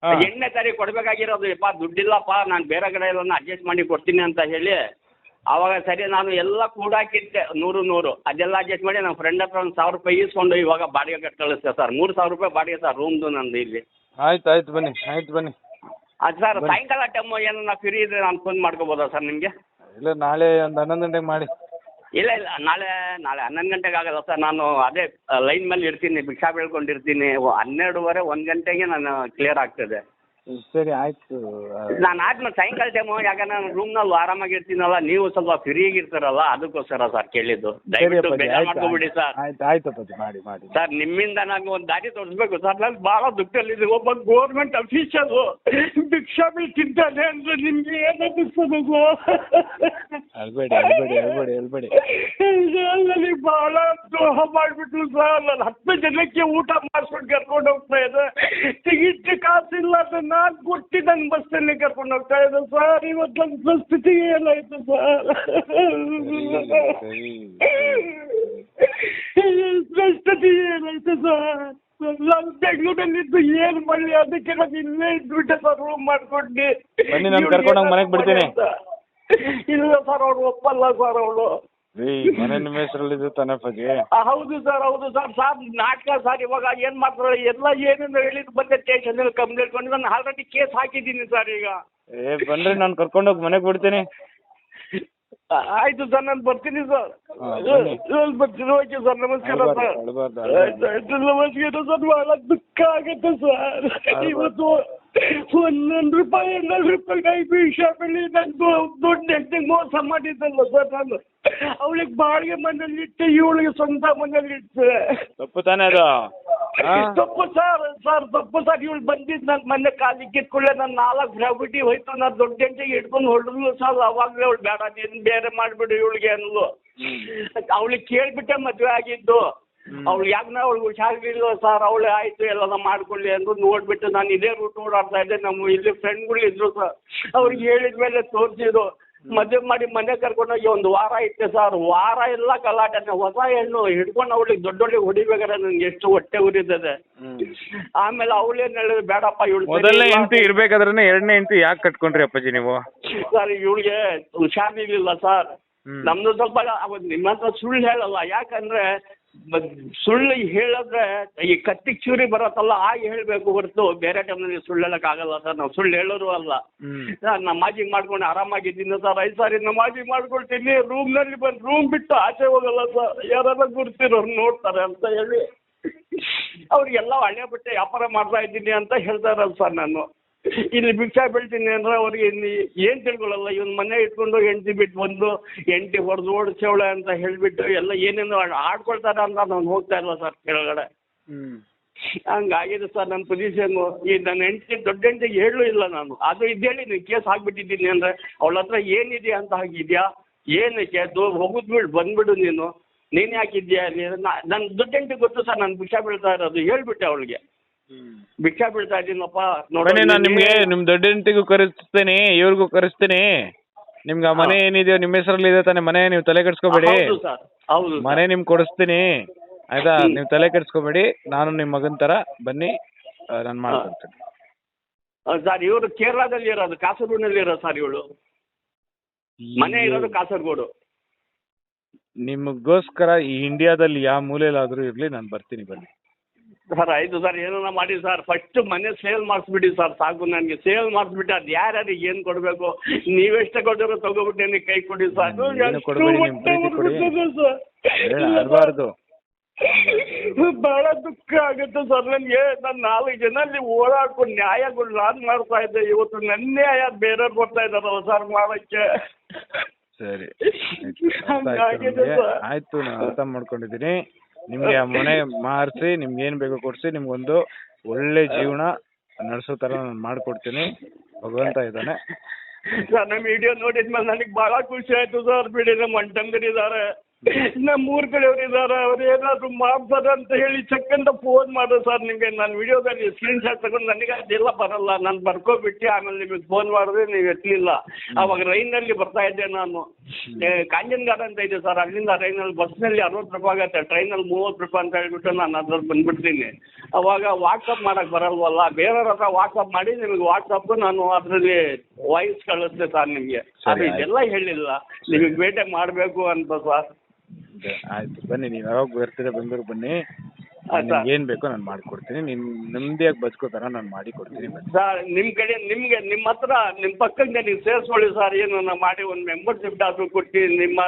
ಎಂಟನೇ ಎಣ್ಣೆ ತಾರೀಕು ಕೊಡಬೇಕಾಗಿರೋದು. ಇಪ್ಪ ದುಡ್ಡಿಲ್ಲಪ್ಪ ನಾನು ಬೇರೆ ಕಡೆ ಎಲ್ಲ ಅಡ್ಜಸ್ಟ್ ಮಾಡಿ ಕೊಡ್ತೀನಿ ಅಂತ ಹೇಳಿ. ಅವಾಗ ಸರಿ ನಾನು ಎಲ್ಲ ಕೂಡಾಕಿದ್ದೆ ನೂರು ನೂರು. ಅದೆಲ್ಲ ಅಡ್ಜಸ್ಟ್ ಮಾಡಿ ನಮ್ಮ ಫ್ರೆಂಡ್ ಹತ್ರ ಒಂದು ಸಾವಿರ ರೂಪಾಯಿ ಇಸ್ಕೊಂಡು ಇವಾಗ ಬಾಡಿಗೆ ಕಟ್ ಕಳಿಸ್ತೆ ಸರ್ ಮೂರು ಸಾವಿರ ರೂಪಾಯಿ ಬಾಡಿಗೆ ಸರ್ ರೂಮ್ದು ನಂದು ಇಲ್ಲಿ. ಆಯ್ತು ಆಯ್ತು ಬನ್ನಿ ಆಯ್ತು ಬನ್ನಿ. ಅದು ಸರ್ ಸಾಯಂಕಾಲ ಟೈಮ್ ನಾನು ಫ್ರೀ ಇದ್ರೆ ನಾನು ಫೋನ್ ಮಾಡ್ಕೋಬೋದಾ ಸರ್ ನಿಮಗೆ? ಇಲ್ಲ ನಾಳೆ ಒಂದು ಹನ್ನೊಂದು ಗಂಟೆಗೆ ಮಾಡಿ. ಇಲ್ಲ ಇಲ್ಲ ನಾಳೆ ನಾಳೆ ಹನ್ನೊಂದು ಗಂಟೆಗೆ ಆಗಲ್ಲ ಸರ್ ನಾನು ಅದೇ ಲೈನ್ ಮೇಲೆ ಇರ್ತೀನಿ ಭಿಕ್ಷಾ ಬೆಳ್ಕೊಂಡಿರ್ತೀನಿ ಹನ್ನೆರಡುವರೆ ಒಂದು ಗಂಟೆಗೆ ನಾನು ಕ್ಲಿಯರ್ ಆಗ್ತದೆ. ಸರಿ ಆಯ್ತು ನಾನು ಆದ್ಮೇಲೆ ಸಾಯಂಕಾಲ ಟೈಮು ಯಾಕಂದ್ರೆ ನಾನು ರೂಮ್ನಲ್ಲಿ ಆರಾಮಾಗಿ ಇರ್ತೀನಲ್ಲ ನೀವು ಸ್ವಲ್ಪ ಫ್ರೀಯಾಗಿ ಇರ್ತಾರಲ್ಲ ಅದಕ್ಕೋಸ್ಕರ ಸರ್ ಕೇಳಿದ್ದು ದಯವಿಟ್ಟು ಬೇಜಾರು ಮಾಡ್ಕೊಬಿಡಿ ಸರ್ ಆಯ್ತು ಆಯ್ತು ಅಪ್ಪಾಜಿ ಮಾಡಿ ಮಾಡಿ ಸರ್ ನಿಮ್ಮಿಂದ ನನಗೆ ಒಂದು ದಾರಿ ತೋರಿಸ್ಬೇಕು. ಸರ್ ನಾನು ಭಾಳ ದುಃಖದಲ್ಲಿದ್ದೆ ಒಬ್ಬ ಗೋರ್ಮೆಂಟ್ ಅಫೀಷಿಯಲು ಭಿಕ್ಷಾ ಬಿ ತಿಂತಾನೆ ಅಂದ್ರೆ ನಿಮ್ಗೆ ಏನು ಅಳ್ಬೇಡಿ ನನಗೆ ಭಾಳ ದ್ರೋಹ ಮಾಡಿಬಿಟ್ರು ಸರ್ ನಾನು ಹತ್ತು ಜನಕ್ಕೆ ಊಟ ಮಾಡಿಸ್ಕೊಂಡು ಕರ್ಕೊಂಡು ಹೋಗ್ತಾ ಇದ್ದೆ. ಟಿಕೆಟ್ ಕಾಸಿಲ್ಲ ಅಂತ ಕೊಟ್ಟು ನನ್ನ ಬಸ್ಸಲ್ಲಿ ಕರ್ಕೊಂಡು ಹೋಗ್ತಾ ಇದ್ದ ಸರ್ ಇವತ್ತು ನನ್ನ ಪರಿಸ್ಥಿತಿ ಏನಾಯ್ತು ಸರ್ ಪರಿಸ್ಥಿತಿ ಏನಾಯ್ತು ಸರ್ ನಾನು ಬೆಂಗಳೂರಲ್ಲಿದ್ದು ಏನು ಮಾಡಲಿ? ಅದಕ್ಕೆ ನಾನು ಇಲ್ಲೇ ಇದ್ಬಿಟ್ಟೆ ಸರ್ ರೂಮ್ ಮಾಡ್ಕೊಂಡು. ಬನ್ನಿ, ನಾನು ಕರ್ಕೊಂಡು ಮನೆಗೆ ಬಿಡ್ತೀನಿ. ಇಲ್ಲ ಸರ್ ಅವ್ರು ಒಪ್ಪಲ್ಲ ಸರ್ ಅವಳು ಮನೆ ನಿಮ್ಮ ಹೆಸರಲ್ಲಿ ಇದೆ ತಾನೆ ಅಪ್ಪಾಜಿ? ಹೌದು ಸರ್ ಹೌದು ಸರ್. ಸರ್ ನಾಟಕ ಸರ್ ಇವಾಗ ಏನ್ ಮಾಡ್ತಾರೆ ಎಲ್ಲ ಏನೇನು ಹೇಳಿದ್ ಬಂದೆ ಸ್ಟೇಷನ್ ಕಂಪ್ಲೇಂಟ್ ಕೊಂಡು ನಾನು ಆಲ್ರೆಡಿ ಕೇಸ್ ಹಾಕಿದ್ದೀನಿ ಸರ್ ಈಗ. ಏ ಬನ್ರಿ ನಾನು ಕರ್ಕೊಂಡೋಗಿ ಮನೆಗೆ ಬಿಡ್ತೀನಿ. ಆಯ್ತು ಸರ್ ನಾನು ಬರ್ತೀನಿ ಸರ್. ಬರ್ತೀನಿ ಓಕೆ ಸರ್ ನಮಸ್ಕಾರ ಸರ್. ನಮಸ್ಕಾರ ಸರ್ ಬಹಳ ದುಃಖ ಆಗುತ್ತೆ ಸರ್. ಇವತ್ತು ಒಂದೊಂದು ರೂಪಾಯಿ ಎರಡೆರಡು ರೂಪಾಯಿ ಕೈ ಬಿ ಶಾಪಲ್ಲಿ ನಾನು ದೊಡ್ಡ ಹೆಂಡತಿಗೆ ಮೋಸ ಮಾಡಿದ್ದಲ್ಲ ಸರ್ ನಾನು. ಅವಳಿಗೆ ಬಾಡಿಗೆ ಮನೇಲಿ ಇಟ್ಟು ಇವಳಿಗೆ ಸ್ವಂತ ಮನೇಲಿ ಇಟ್ಟು ತಪ್ಪು ತಾನೇ ಅದು? ತಪ್ಪು ಸರ್ ಸರ್ ತಪ್ಪು ಸರ್. ಇವಳು ಬಂದಿದ್ದು ನನ್ನ ಮನೆ ಕಾಲಿಗೆ ಕಿತ್ಕೊಳ್ಳೆ ನನ್ ನಾಲ್ಕು ಗ್ರಾವಿಟಿ ಹೋಯ್ತು. ನಾನು ದೊಡ್ಡ ಗಂಟೆಗೆ ಹಿಡ್ಕೊಂಡು ಹೊಡೆದ್ಲು ಸರ್. ಅವಾಗಲೇ ಅವಳು ಬೇಡ ನೀನು ಬೇರೆ ಮಾಡ್ಬಿಡು ಇವಳಿಗೆ ಅನ್ನಲು ಅವಳಿಗೆ ಕೇಳ್ಬಿಟ್ಟೆ ಮದುವೆ ಆಗಿದ್ದು. ಅವಳು ಯಾಕೆ ಅವಳಿಗೆ ಹುಷಾರಿಲ್ಲ ಸರ್ ಅವಳೇ ಆಯ್ತು ಎಲ್ಲ ಮಾಡ್ಕೊಳ್ಳಿ ಅಂದ್ರು ನೋಡ್ಬಿಟ್ಟು ನಾನು ಇದೇ ರೂಟ್ ಓಡಾಡ್ತಾ ಇದ್ದೆ. ನಮ್ಮ ಇಲ್ಲಿ ಫ್ರೆಂಡ್ಗಳು ಇದ್ರು ಸರ್ ಅವ್ರಿಗೆ ಹೇಳಿದ ಮೇಲೆ ತೋರಿಸಿದ್ರು. ಮದುವೆ ಮಾಡಿ ಮನೆ ಕರ್ಕೊಂಡೋಗಿ ಒಂದು ವಾರ ಐತೆ ಸರ್ ವಾರ ಎಲ್ಲ ಗಲಾಟೆ ಹೊಸ ಹೆಣ್ಣು ಹಿಡ್ಕೊಂಡು ಅವಳಿಗೆ ದೊಡ್ಡವಳಿಗೆ ಹೊಡಿಬೇಕಾದ್ರೆ ನನಗೆ ಎಷ್ಟು ಹೊಟ್ಟೆ ಉರಿತದೆ. ಆಮೇಲೆ ಅವಳೇನು ಹೇಳಿದ್ರು ಬೇಡಪ್ಪ ಇವಳು ಮೊದಲನೇ ಹೆಂಡತಿ ಇರ್ಬೇಕಾದ್ರೆ ಎರಡನೇ ಹೆಂಡತಿ ಯಾಕೆ ಕಟ್ಕೊಂಡ್ರಿ ಅಪ್ಪಾಜಿ ನೀವು? ಸರ್ ಇವಳಿಗೆ ಹುಷಾರಿರ್ಲಿಲ್ಲ ಸರ್. ನಮ್ದು ಸ್ವಲ್ಪ ನಿಮ್ಮ ಹತ್ರ ಸುಳ್ಳು ಹೇಳಲ್ಲ. ಯಾಕಂದ್ರೆ ಸುಳ್ಳು ಹೇಳಿದ್ರೆ ಈ ಕತ್ತಿ ಚೂರಿ ಬರತ್ತಲ್ಲ ಆಗ ಹೇಳಬೇಕು ಹೊರತು ಬೇರೆ ಟೈಮ್ನಲ್ಲಿ ಸುಳ್ಳು ಹೇಳೋಕ್ಕಾಗಲ್ಲ ಸರ್ ನಾವು ಸುಳ್ಳು ಹೇಳೋರು ಅಲ್ಲ. ಸರ್ ನಮಾಜಿಗೆ ನಮಾಜಿ ಮಾಡ್ಕೊಂಡು ಆರಾಮಾಗಿದ್ದೀನಿ ಸರ್ ಐದು ಸಾರಿ ನಮಾಜಿ ಮಾಡ್ಕೊಳ್ತೀನಿ ರೂಮ್ನಲ್ಲಿ ಬಂದು ರೂಮ್ ಬಿಟ್ಟು ಆಚೆ ಹೋಗಲ್ಲ ಸರ್ ಯಾರೆಲ್ಲ ಗುರ್ತಿರೋರು ನೋಡ್ತಾರೆ ಅಂತ ಹೇಳಿ. ಅವ್ರಿಗೆಲ್ಲ ಹಳೆ ಬಟ್ಟೆ ವ್ಯಾಪಾರ ಮಾಡ್ತಾ ಇದ್ದೀನಿ ಅಂತ ಹೇಳ್ತಾರಲ್ಲ ಸರ್ ನಾನು. ಇಲ್ಲಿ ಭಿಕ್ಷಾ ಬೀಳ್ತೀನಿ ಅಂದ್ರೆ ಅವ್ರಿಗೆ ಏನು ತಿಳ್ಕೊಳ್ಳಲ್ಲ ಇವನ್ ಮನೆ ಇಟ್ಕೊಂಡು ಹೆಂಡತಿ ಬಿಟ್ಟು ಬಂದು ಹೆಂಡತಿ ಹೊಡೆದು ಓಡಿಸೋಳೆ ಅಂತ ಹೇಳಿಬಿಟ್ಟು ಎಲ್ಲ ಏನೇನು ಆಡ್ಕೊಳ್ತಾರೆ ಅಂತ ನಾನು ಹೋಗ್ತಾ ಇಲ್ವಾ ಸರ್ ಕೆಳಗಡೆ? ಹಂಗಾಗಿದೆ ಸರ್ ನನ್ನ ಪೊಸಿಷನ್ ಈ ನನ್ನ ಹೆಂಡತಿ ದೊಡ್ಡ ಹೆಂಡತಿಗೆ ಹೇಳು ಇಲ್ಲ ನಾನು. ಅದು ಇದ್ದೇಳಿ ನೀವು ಕೇಸ್ ಹಾಕ್ಬಿಟ್ಟಿದ್ದೀನಿ ಅಂದರೆ ಅವಳ ಹತ್ರ ಏನಿದೆ ಅಂತ ಹಾಗಿದ್ಯಾ? ಏನಕ್ಕೆ? ಅದು ಹೋಗುದ್ ಬಿಡು ಬಂದ್ಬಿಡು ನೀನು. ನೀನು ಯಾಕಿದ್ಯಾ ನನ್ನ ದೊಡ್ಡ ಹೆಂಡತಿ ಗೊತ್ತು ಸರ್ ನಾನು ಭಿಕ್ಷಾ ಬೀಳ್ತಾ ಇರೋದು. ಹೇಳ್ಬಿಟ್ಟೆ ಅವಳಿಗೆ. ಭಿಕ್ಷಾ ಬೀಳ್ತಾ ಇದ್ದೀನಪ್ಪ ನೋಡಿ ನಾನು ನಿಮ್ಗೆ ನಿಮ್ ದೊಡ್ಡ ಹೆಂಡತಿಗೂ ಕರೆಸ್ತೀನಿ ಇವ್ರಿಗೂ ಕರೆಸ್ತೇನೆ. ನಿಮ್ಗೆ ಆ ಮನೆ ಏನಿದೆಯೋ ನಿಮ್ಮ ಹೆಸರಲ್ಲಿ ಇದೆ ತಾನೆ ಮನೆ ನೀವು ತಲೆ ಕೆಡ್ಸ್ಕೊಬೇಡಿ. ಹೌದು ಸರ್ ಹೌದು ಮನೆ ನಿಮ್ಗೆ ಕೊಡಿಸ್ತೀನಿ. ಆಯ್ತಾ? ನೀವು ತಲೆ ಕೆಡಿಸ್ಕೋಬೇಡಿ ನಾನು ನಿಮ್ಮ ಮಗನ್ ತರ ಬನ್ನಿ ನಾನು ಮಾಡ್ಕೊಡ್ತೀನಿ. ಸರ್ ಇವರು ಕೇರಳದಲ್ಲಿ ಇರೋದು ಕಾಸರಗೋಡಿನಲ್ಲಿ ಇರೋದು ಸರ್ ಇವಳು. ಮನೆ ಇರೋದು ಕಾಸರಗೋಡು. ನಿಮಗೋಸ್ಕರ ಈ ಇಂಡಿಯಾದಲ್ಲಿ ಯಾವ ಮೂಲೆಯಲ್ಲಾದ್ರೂ ಇರ್ಲಿ ನಾನು ಬರ್ತೀನಿ ಬನ್ನಿ. ಸರ್ ಆಯ್ತು ಸರ್ ಏನಾರ ಮಾಡಿ ಸರ್ ಫಸ್ಟ್ ಮನೆ ಸೇಲ್ ಮಾಡಿಸ್ಬಿಡಿ ಸರ್ ಸಾಕು ನನಗೆ. ಸೇಲ್ ಮಾಡಿಸ್ಬಿಟ್ಟು ಅದು ಯಾರ್ಯಾರಿಗೆ ಏನು ಕೊಡಬೇಕು? ನೀವೆಷ್ಟು ಕೊಟ್ಟರು ತಗೋಬಿಟ್ಟು ನನಗೆ ಕೈ ಕೊಡಿ ಸರ್. ಬಹಳ ದುಃಖ ಆಗುತ್ತೆ ಸರ್ ನನಗೆ. ನಾನು ನಾಲ್ಕು ಜನ ಅಲ್ಲಿ ಓಡಾಡ್ಕೊಂಡು ನ್ಯಾಯಗಳು ನಾನು ಮಾಡ್ತಾ ಇದ್ದೆ. ಇವತ್ತು ನನ್ನ ನ್ಯಾಯ ಬೇರೆಯವ್ರು ಕೊಡ್ತಾ ಇದ್ದಾರಲ್ಲ ಸರ್ ಮಾಡೋಕ್ಕೆ. ಸರ್. ಆಯ್ತು ನಾನು ಅರ್ಥ ಮಾಡ್ಕೊಂಡಿದ್ದೀನಿ. ನಿಮ್ಗೆ ಆ ಮನೆ ಮಾರಿಸಿ, ನಿಮ್ಗೆ ಏನ್ ಬೇಕೋ ಕೊಡ್ಸಿ ನಿಮ್ಗೊಂದು ಒಳ್ಳೆ ಜೀವನ ನಡೆಸೋ ತರ ನಾನು ಮಾಡ್ಕೊಡ್ತೀನಿ. ಭಗವಂತ ಇದ್ದಾನೆ. ಸರ್ ನಮ್ಮ ವಿಡಿಯೋ ನೋಡಿದ್ಮೇಲೆ ನನಗೆ ಬಹಳ ಖುಷಿ ಆಯ್ತು ಸರ್. ಬಿಡಿ, ನಮ್ಮ ಅಣ್ಣಂದಿರು ಇದ್ದಾರೆ ನಮ್ಮ ಊರ್ ಸರ್ ಅವ್ರು ಏನಾದ್ರು ಮಾಡ್ತಾರೆ ಅಂತ ಹೇಳಿ ಚೆಕ್ ಅಂತ ಫೋನ್ ಮಾಡಿದ್ರು ಸರ್ ನಿಮಗೆ. ನಾನು ವಿಡಿಯೋದಲ್ಲಿ ಸ್ಕ್ರೀನ್ ಶಾಟ್ ತಗೊಂಡು ನನಗೆ ಅದೆಲ್ಲ ಬರಲ್ಲ. ನಾನು ಬರ್ಕೋಬಿಟ್ಟು ಆಮೇಲೆ ನಿಮಗೆ ಫೋನ್ ಮಾಡಿದ್ರೆ ನೀವು ಎತ್ತಲಿಲ್ಲ ಅವಾಗ ರೈನಲ್ಲಿ ಬರ್ತಾ ಇದ್ದೆ ನಾನು. ಕಾಂಜನ್ಗಾರ ಅಂತ ಇದೆ ಸರ್ ಅಲ್ಲಿಂದ ರೈನಲ್ಲಿ ಬಸ್ನಲ್ಲಿ ಅರವತ್ತು ರೂಪಾಯಿ ಆಗುತ್ತೆ. ಟ್ರೈನಲ್ಲಿ ಮೂವತ್ತು ರೂಪಾಯಿ ಅಂತ ಹೇಳ್ಬಿಟ್ಟು ನಾನು ಅದ್ರಲ್ಲಿ ಬಂದ್ಬಿಡ್ತೀನಿ. ಅವಾಗ ವಾಟ್ಸಪ್ ಮಾಡಕ್ಕೆ ಬರಲ್ವಲ್ಲ? ಬೇರೆಯವ್ರ ಹತ್ರ ವಾಟ್ಸಪ್ ಮಾಡಿ ನಿಮಗೆ ವಾಟ್ಸಪ್ ನಾನು ಅದರಲ್ಲಿ ವಾಯ್ಸ್ ಕಳಿಸ್ದೆ ಸರ್ ನಿಮಗೆ. ಅದು ಇದೆಲ್ಲ ಹೇಳಿಲ್ಲ. ನಿಮಗೆ ಭೇಟಿ ಮಾಡಬೇಕು ಅಂತ ಸರ್ ಆಯ್ತು ಬನ್ನಿ ನೀವು ಯಾವಾಗ ಬರ್ತೀರಾ ಬೆಂಗಳೂರು ಬನ್ನಿ. ಏನ್ ಬೇಕೋ ನಾನು ಮಾಡ್ಕೊಡ್ತೀನಿ. ನಿಮ್ ನೆಮ್ಮದಿಯಾಗಿ ಬದುಕೋ ತರ ನಾನು ಮಾಡಿ ಕೊಡ್ತೀನಿ ಸರ್ ನಿಮ್ಮ ಕಡೆ ನಿಮಗೆ ನಿಮ್ಮ ಹತ್ರ ನಿಮ್ಮ ಪಕ್ಕಕ್ಕೆ ನೀವು ಸೇರಿಸ್ಕೊಳ್ಳಿ ಸರ್. ಏನು ನಾ ಮಾಡಿ ಒಂದು ಮೆಂಬರ್ಶಿಪ್ ಆದ್ರೂ ಕೊಟ್ಟು ನಿಮ್ಮ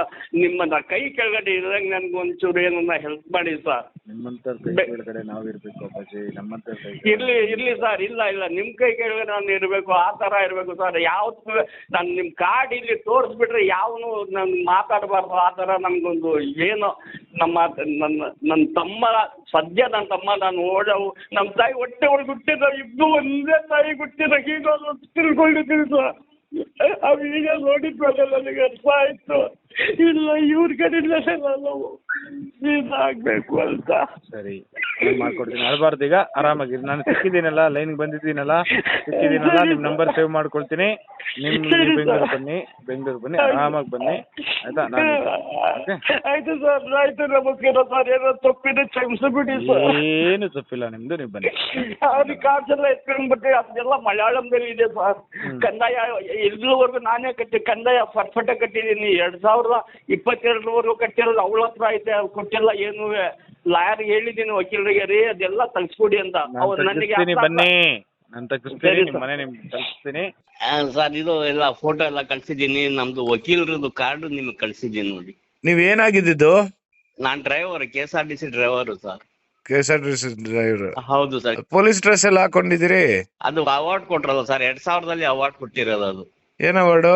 ನಿಮ್ಮನ್ನ ಕೈ ಕೆಳಗಡೆ ಇರೋಂಗೆ ನನಗೆ ಒಂಚೂರು ಏನನ್ನ ಹೆಲ್ಪ್ ಮಾಡಿ ಸರ್. ನಿಮ್ಮಂತ ಕೆಳಗಡೆ ನಾವು ಇರ್ಬೇಕು ಅಪ್ಪಾಜಿ. ನಮ್ಮಂತ ಇರ್ಲಿ ಇರ್ಲಿ ಸರ್. ಇಲ್ಲ ಇಲ್ಲ. ನಿಮ್ಮ ಕೈ ಕೆಳಗಡೆ ನಾನು ಇರಬೇಕು. ಆ ಥರ ಇರಬೇಕು ಸರ್. ಯಾವ್ದು ನಾನು ನಿಮ್ಮ ಕಾರ್ಡ್ ಇಲ್ಲಿ ತೋರಿಸ್ಬಿಟ್ರೆ ಯಾವನು ನಾನು ಮಾತಾಡಬಾರ್ದು. ಆ ಥರ ನಮ್ಗೊಂದು ಏನೋ ನಮ್ಮ ನನ್ನ ನನ್ನ ತಮ್ಮ ಸದ್ಯ ನನ್ನ ತಮ್ಮ, ನಾನು ಓಡವು ನಮ್ಮ ತಾಯಿ ಹೊಟ್ಟೆ ಒಳಗೆ ಹುಟ್ಟಿದ ಇಬ್ಬರು ಒಂದೇ ತಾಯಿ ಹುಟ್ಟಿದ ಹೀಗೆ ತಿಳ್ಕೊಂಡಿದ್ದೀನಿ ಸರ್. ಅವು ಈಗ ನೋಡಿದ್ಮೇಲೆ ನನಗೆ ಅರ್ಥ ಆಯಿತು. ಇಲ್ಲ ಇವ್ರ ಕಡೆಯಿಂದ ಆಗ್ಬೇಕು ಇದಾಗಬೇಕು ಅಂತ. ಸರಿ ನಾನ್ ಮಾಡ್ಕೊಡ್ತೀನಿ? ಅಳ್ಬಾರ್ದು ಈಗ. ಆರಾಮಾಗಿ ನಾನು ಸಿಕ್ಕಿದ್ದೀನಲ್ಲ ಲೈನ್ಗೆ ಬಂದಿದ್ದೀನಲ್ಲ ಸಿಕ್ಕಿದ್ದೀನಲ್ಲ ನಿಮ್ಮ ನಂಬರ್ ಸೇವ್ ಮಾಡ್ಕೊಳ್ತೀನಿ. ನಿಮ್ ನೀವು ಬೆಂಗಳೂರು ಬನ್ನಿ ಬೆಂಗಳೂರು ಬನ್ನಿ ಆರಾಮಾಗಿ ಬನ್ನಿ. ಆಯ್ತಾ? ನಾನು ಓಕೆ. ಆಯ್ತು ಸರ್ ಆಯ್ತು ನಮಸ್ಕಾರ ಸರ್ ಏನೋ ತಪ್ಪಿದ್ರೆ ಕ್ಷಮಿಸ್ಬಿಡಿ ಸರ್. ಏನು ತಪ್ಪಿಲ್ಲ ನಿಮ್ದು ನೀವು ಬನ್ನಿ. ಅವ್ರಿಗೆ ಕಾರ್ಡ್ಸ್ ಎಲ್ಲ ಎತ್ಕೊಂಡ್ಬಿಟ್ಟು ಅದೆಲ್ಲ ಮಲಯಾಳಂದಲ್ಲಿ ಇದೆ ಸರ್. ಕಂದಾಯ ಇಲ್ಲಿವರೆಗೂ ನಾನೇ ಕಟ್ಟಿ ಕಂದಾಯ ಫಟ್ಫಟ ಕಟ್ಟಿದ್ದೀನಿ. ಎರಡು ಸಾವಿರದ ಇಪ್ಪತ್ತೆರಡರವರೆಗೂ ಕಟ್ಟಿರೋದು ಅವಳ ಹತ್ರ ಐತೆ ಅವ್ರು ಕೊಟ್ಟಿಲ್ಲ ಏನೂ ಲಾಯರ್ ಹೇಳಿದ್ದೀನಿ ವಕೀಲರಿಗೆ ರೀ ಅದೆಲ್ಲ ತಗ್ಸ್ಕೊಡಿ ಅಂತ. ಅವ್ರು ನನಗೆ ತಗ್ಗಿಸ್ತೀನಿ ಅರ್ಥ ಬನ್ನಿ ನಾನು ತಗ್ಗಿಸ್ತೀನಿ ಸರಿ ನಿಮ್ಮ ಸರ್. ಮನೆ ನಿಮ್ಗೆ ತಗ್ಗಿಸ್ತೀನಿ ಸರ್ ಇದು ಎಲ್ಲ ಫೋಟೋ ಎಲ್ಲ ಕಳ್ಸಿದ್ದೀನಿ ನಮ್ದು ವಕೀಲರದು ಕಾರ್ಡ್ ನಿಮಗೆ ಕಳ್ಸಿದ್ದೀನಿ ನೋಡಿ. ನೀವೇನಾಗಿದ್ದು ನಾನ್ driver K S R T C driver sir. K S R T C driver ಹೌದು ಸರ್. ಪೊಲೀಸ್ ಡ್ರೆಸ್ ಎಲ್ಲ ಹಾಕೊಂಡಿದ್ದೀರಿ? ಅದು ಅವಾರ್ಡ್ ಕೊಟ್ರಲ್ಲ ಸರ್ ಎರಡ್ ಸಾವಿರದಲ್ಲಿ ಅವಾರ್ಡ್ ಕೊಟ್ಟಿರೋದು ಅದು. ಏನ್ ಅವಾರ್ಡು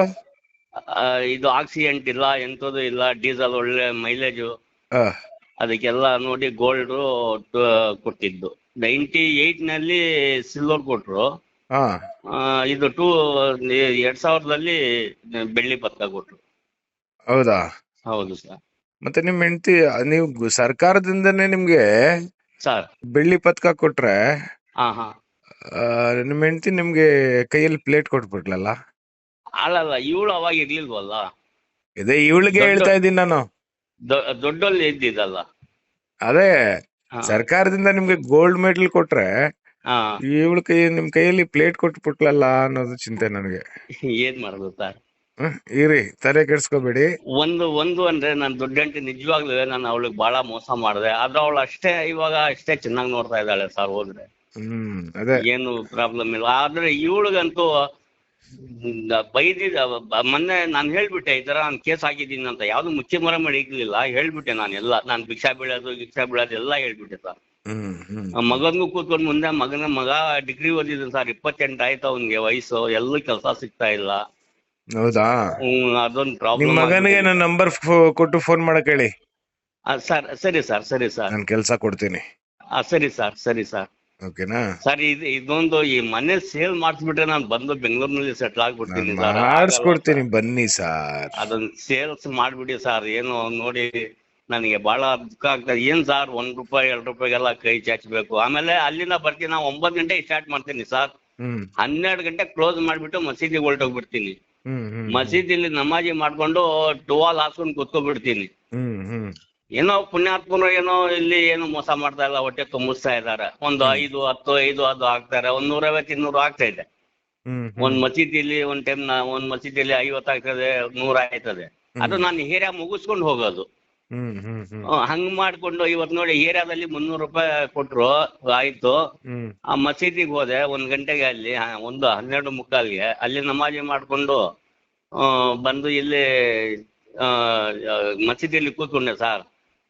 ಇದು ಆಕ್ಸಿಡೆಂಟ್ ಇಲ್ಲ ಎಂಥದ್ದು ಇಲ್ಲ ಡೀಸೆಲ್ ಒಳ್ಳೆ ಮೈಲೇಜ್ ಅದಕ್ಕೆಲ್ಲ ನೋಡಿ ಗೋಲ್ಡ್ ಕೊಟ್ಟಿದ್ದು ನೈಂಟಿ ನಲ್ಲಿ ಸಿಲ್ವರ್ ಕೊಟ್ರು. ಇದು ಟೂ ಎರಡ್ ಸಾವಿರದಲ್ಲಿ ಬೆಳ್ಳಿ ಪತ್ತ ಕೊಟ್ರು. ಹೌದಾ? ಹೌದು ಸರ್ ಮತ್ತೆ ನಿಮ್ ಹೆಂಡತಿ ನೀವು ಸರ್ಕಾರದಿಂದನೇ ನಿಮ್ಗೆ ಸರ್ ಬೆಳ್ಳಿ ಪತ್ಕ ಕೊಟ್ರೆ ಹಾ ಹಾ. ಆ, ನಿಮ್ ಹೆಂಡತಿ ನಿಮ್ಗೆ ಕೈಯಲ್ಲಿ ಪ್ಲೇಟ್ ಕೊಟ್ಬಿಟ್ಲಲ್ಲ ಅಲ್ಲಲ್ಲ ಇವಳು ಅವಾಗ ಇರ್ಲಿಲ್ವಲ್ಲ? ಇದೇ ಇವಳಿಗೆ ಹೇಳ್ತಾ ಇದ್ದೀನಿ ನಾನು. ದೊಡ್ಡಲ್ಲಿ ಇದ್ದಿದ್ದಲ್ಲ? ಅದೇ ಸರ್ಕಾರದಿಂದ ನಿಮ್ಗೆ ಗೋಲ್ಡ್ ಮೆಡಲ್ ಕೊಟ್ರೆ ಇವಳ ಕೈ ನಿಮ್ ಕೈಯಲ್ಲಿ ಪ್ಲೇಟ್ ಕೊಟ್ಬಿಟ್ಲಲ್ಲ ಅನ್ನೋದು ಚಿಂತೆ ನನಗೆ. ಏನ್ ಮಾಡೋದು ಸರ್? ಇರಿ ತಲೆ ಕೆಡ್ಸ್ಕೋಬೇಡಿ. ಒಂದು ಒಂದು ಅಂದ್ರೆ ನಾನು ದುಡ್ಡಂಟಿ ನಿಜವಾಗ್ಲೂ ನಾನು ಅವಳಿಗೆ ಬಹಳ ಮೋಸ ಮಾಡಿದೆ. ಆದ್ರೆ ಅವಳು ಅಷ್ಟೇ ಇವಾಗ ಅಷ್ಟೇ ಚೆನ್ನಾಗಿ ನೋಡ್ತಾ ಇದ್ದಾಳೆ ಸರ್ ಹೋದ್ರೆ. ಹ್ಮ್ ಅದೇ. ಏನು ಪ್ರಾಬ್ಲಮ್ ಇಲ್ಲ. ಆದ್ರೆ ಇವಳಿಗಂತೂ ಬೈದಿದ ಮೊನ್ನೆ ನಾನು ಹೇಳ್ಬಿಟ್ಟೆ ಈ ತರ ನಾನು ಕೇಸ್ ಹಾಕಿದ್ದೀನಿ ಅಂತ ಯಾವ್ದು ಮುಚ್ಚಿ ಮರ ಮಾಡಿ ಇರ್ಲಿಲ್ಲ ಹೇಳ್ಬಿಟ್ಟೆ ನಾನು ಎಲ್ಲ ನಾನು ಭಿಕ್ಷಾ ಬೀಳೋದು ಭಿಕ್ಷಾ ಬೀಳೋದು ಎಲ್ಲ ಹೇಳ್ಬಿಟ್ಟೆ ಸರ್. ಮಗನ್ಗೂ ಕೂತ್ಕೊಂಡು ಮುಂದೆ ಮಗನ ಮಗ ಡಿಗ್ರಿ ಓದಿದ್ರು ಸರ್ ಇಪ್ಪತ್ತೆಂಟು ಆಯ್ತು ಅವನ್ಗೆ ವಯಸ್ಸು ಎಲ್ಲೂ ಕೆಲಸ ಸಿಗ್ತಾ ಇಲ್ಲ. ಹೌದಾ? ಅದೊಂದು ಪ್ರಾಬ್ಲಮ್ ಮಗನಿಗೆ ನನ್ನ ನಂಬರ್ ಕೊಟ್ಟು ಫೋನ್ ಮಾಡಕ್ ಹೇಳಿ ಸರ್ ಸರಿ ಸರ್ ಸರಿ ಸರ್. ನಾನು ಕೆಲಸ ಕೊಡ್ತೀನಿ. ಆ, ಸರಿ ಸರ್ ಸರಿ ಸರ್. ಓಕೆನಾ ಸರ್ ಇದು ಇದೊಂದು ಈ ಮನೆ ಸೇಲ್ ಮಾಡಿಸ್ಬಿಟ್ರೆ ನಾನು ಬಂದು ಬೆಂಗಳೂರಿನಲ್ಲಿ ಸೆಟ್ಲ್ ಆಗ್ಬಿಡ್ತೀನಿ ಸರ್. ಮಾಡಿಸ್ಕೊಡ್ತೀನಿ ಬನ್ನಿ ಸರ್. ಅದನ್ನ ಸೇಲ್ಸ್ ಮಾಡ್ಬಿಡಿ ಸರ್. ಏನು ನೋಡಿ ನನಗೆ ಬಹಳ ದುಃಖ ಆಗ್ತದೆ ಏನ್ ಸರ್ ಒಂದ್ ರೂಪಾಯಿ ಎರಡು ರೂಪಾಯಿಗೆಲ್ಲ ಕೈ ಚಾಚಬೇಕು. ಆಮೇಲೆ ಅಲ್ಲಿಂದ ಬರ್ತೀನಿ ನಾವು ಒಂಬತ್ತು ಗಂಟೆಗೆ ಸ್ಟಾರ್ಟ್ ಮಾಡ್ತೀನಿ ಸರ್. ಹನ್ನೆರಡು ಗಂಟೆ ಕ್ಲೋಸ್ ಮಾಡ್ಬಿಟ್ಟು ಮಸೀದಿಗೆ ಹೊರಟೋಗ್ಬಿಡ್ತೀನಿ. ಮಸೀದಿಲಿ ನಮಾಜಿ ಮಾಡ್ಕೊಂಡು ಟುವಾಲ್ ಹಾಸ್ಕೊಂಡು ಕೂತ್ಕೊಬಿಡ್ತೀನಿ. ಏನೋ ಪುಣ್ಯಾತ್ಮರು ಏನೋ ಇಲ್ಲಿ ಏನು ಮೋಸ ಮಾಡ್ತಾ ಇಲ್ಲ ಹೊಟ್ಟೆ ತುಂಬಿಸ್ತಾ ಇದಾರೆ ಒಂದು ಐದು ಹತ್ತು ಐದು ಅದು ಹಾಕ್ತಾರೆ ಒಂದ್ ನೂರೈವತ್ತು ಇನ್ನೂರು ಆಗ್ತಾ ಇದೆ. ಒಂದ್ ಮಸೀದಿಲಿ ಒಂದ್ ಟೈಮ್ ಒಂದ್ ಮಸೀದಿಲಿ ಐವತ್ ಆಗ್ತದೆ ನೂರ ಆಯ್ತದೆ ಅದು ನಾನು ಏರಿಯಾ ಮುಗಿಸ್ಕೊಂಡು ಹೋಗೋದು. ಹಂಗ್ ಮಾಡ್ಕೊಂಡು ಇವತ್ ನೋಡಿ ಏರಿಯಾದಲ್ಲಿ ಮುನ್ನೂರು ರೂಪಾಯಿ ಕೊಟ್ರು ಆಯ್ತು. ಆ ಮಸೀದಿಗೆ ಹೋದೆ ಒಂದ್ ಗಂಟೆಗೆ ಅಲ್ಲಿ ಒಂದು ಹನ್ನೆರಡು ಮುಕ್ಕಾಲ್ಗೆ. ಅಲ್ಲಿ ನಮಾಜಿ ಮಾಡ್ಕೊಂಡು ಬಂದು ಇಲ್ಲಿ ಮಸೀದಿಯಲ್ಲಿ ಕೂತ್ಕೊಂಡೆ ಸರ್.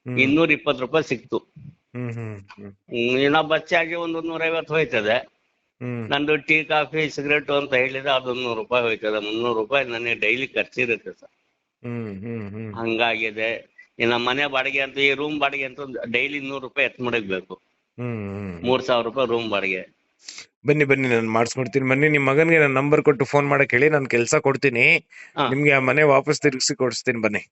ಇನ್ನೂರ ಇಪ್ಪತ್ತು ರೂಪಾಯಿ ಸಿಕ್ತು. ಇನ್ನೊಬ್ಬ ಬಚ್ಚಾಗಿ ಒಂದು ನೂರೈವತ್ತು ಹೋಯ್ತದೆ. ನಂದು ಟೀ ಕಾಫಿ ಸಿಗರೇಟು ಅಂತ ಹೇಳಿದ್ರೆ ಅದು ನೂರು ರೂಪಾಯಿ ಹೋಯ್ತದೆ. ಮುನ್ನೂರು ರೂಪಾಯಿ ನನಗೆ ಡೈಲಿ ಖರ್ಚಿರುತ್ತೆ ಸರ್. ಹಂಗಾಗಿದೆ. ಇನ್ನ ಮನೆ ಬಾಡಿಗೆ ಅಂತ ಈ ರೂಮ್ ಬಾಡಿಗೆ ಅಂತ ಡೈಲಿ ನೂರು ರೂಪಾಯಿ ಎತ್ ಹ್ಮ್ ಮೂರ್ ಸಾವಿರ ರೂಪಾಯಿ ರೂಮ್ ಬಾಡಿಗೆ. ಬನ್ನಿ ಬನ್ನಿ ನಾನು ಮಾಡಿಸ್ಕೊಡ್ತೀನಿ. ಬನ್ನಿ ನಿಮ್ ಮಗನ್ಗೆ ನಾನು ನಂಬರ್ ಕೊಟ್ಟು ಫೋನ್ ಮಾಡಕ್ ಹೇಳಿ ನಾನು ಕೆಲಸ ಕೊಡ್ತೀನಿ. ನಿಮ್ಗೆ ಆ ಮನೆ ವಾಪಸ್ ತಿರುಗಿಸಿ ಕೊಡಿಸ್ತೀನಿ. ಬನ್ನಿ.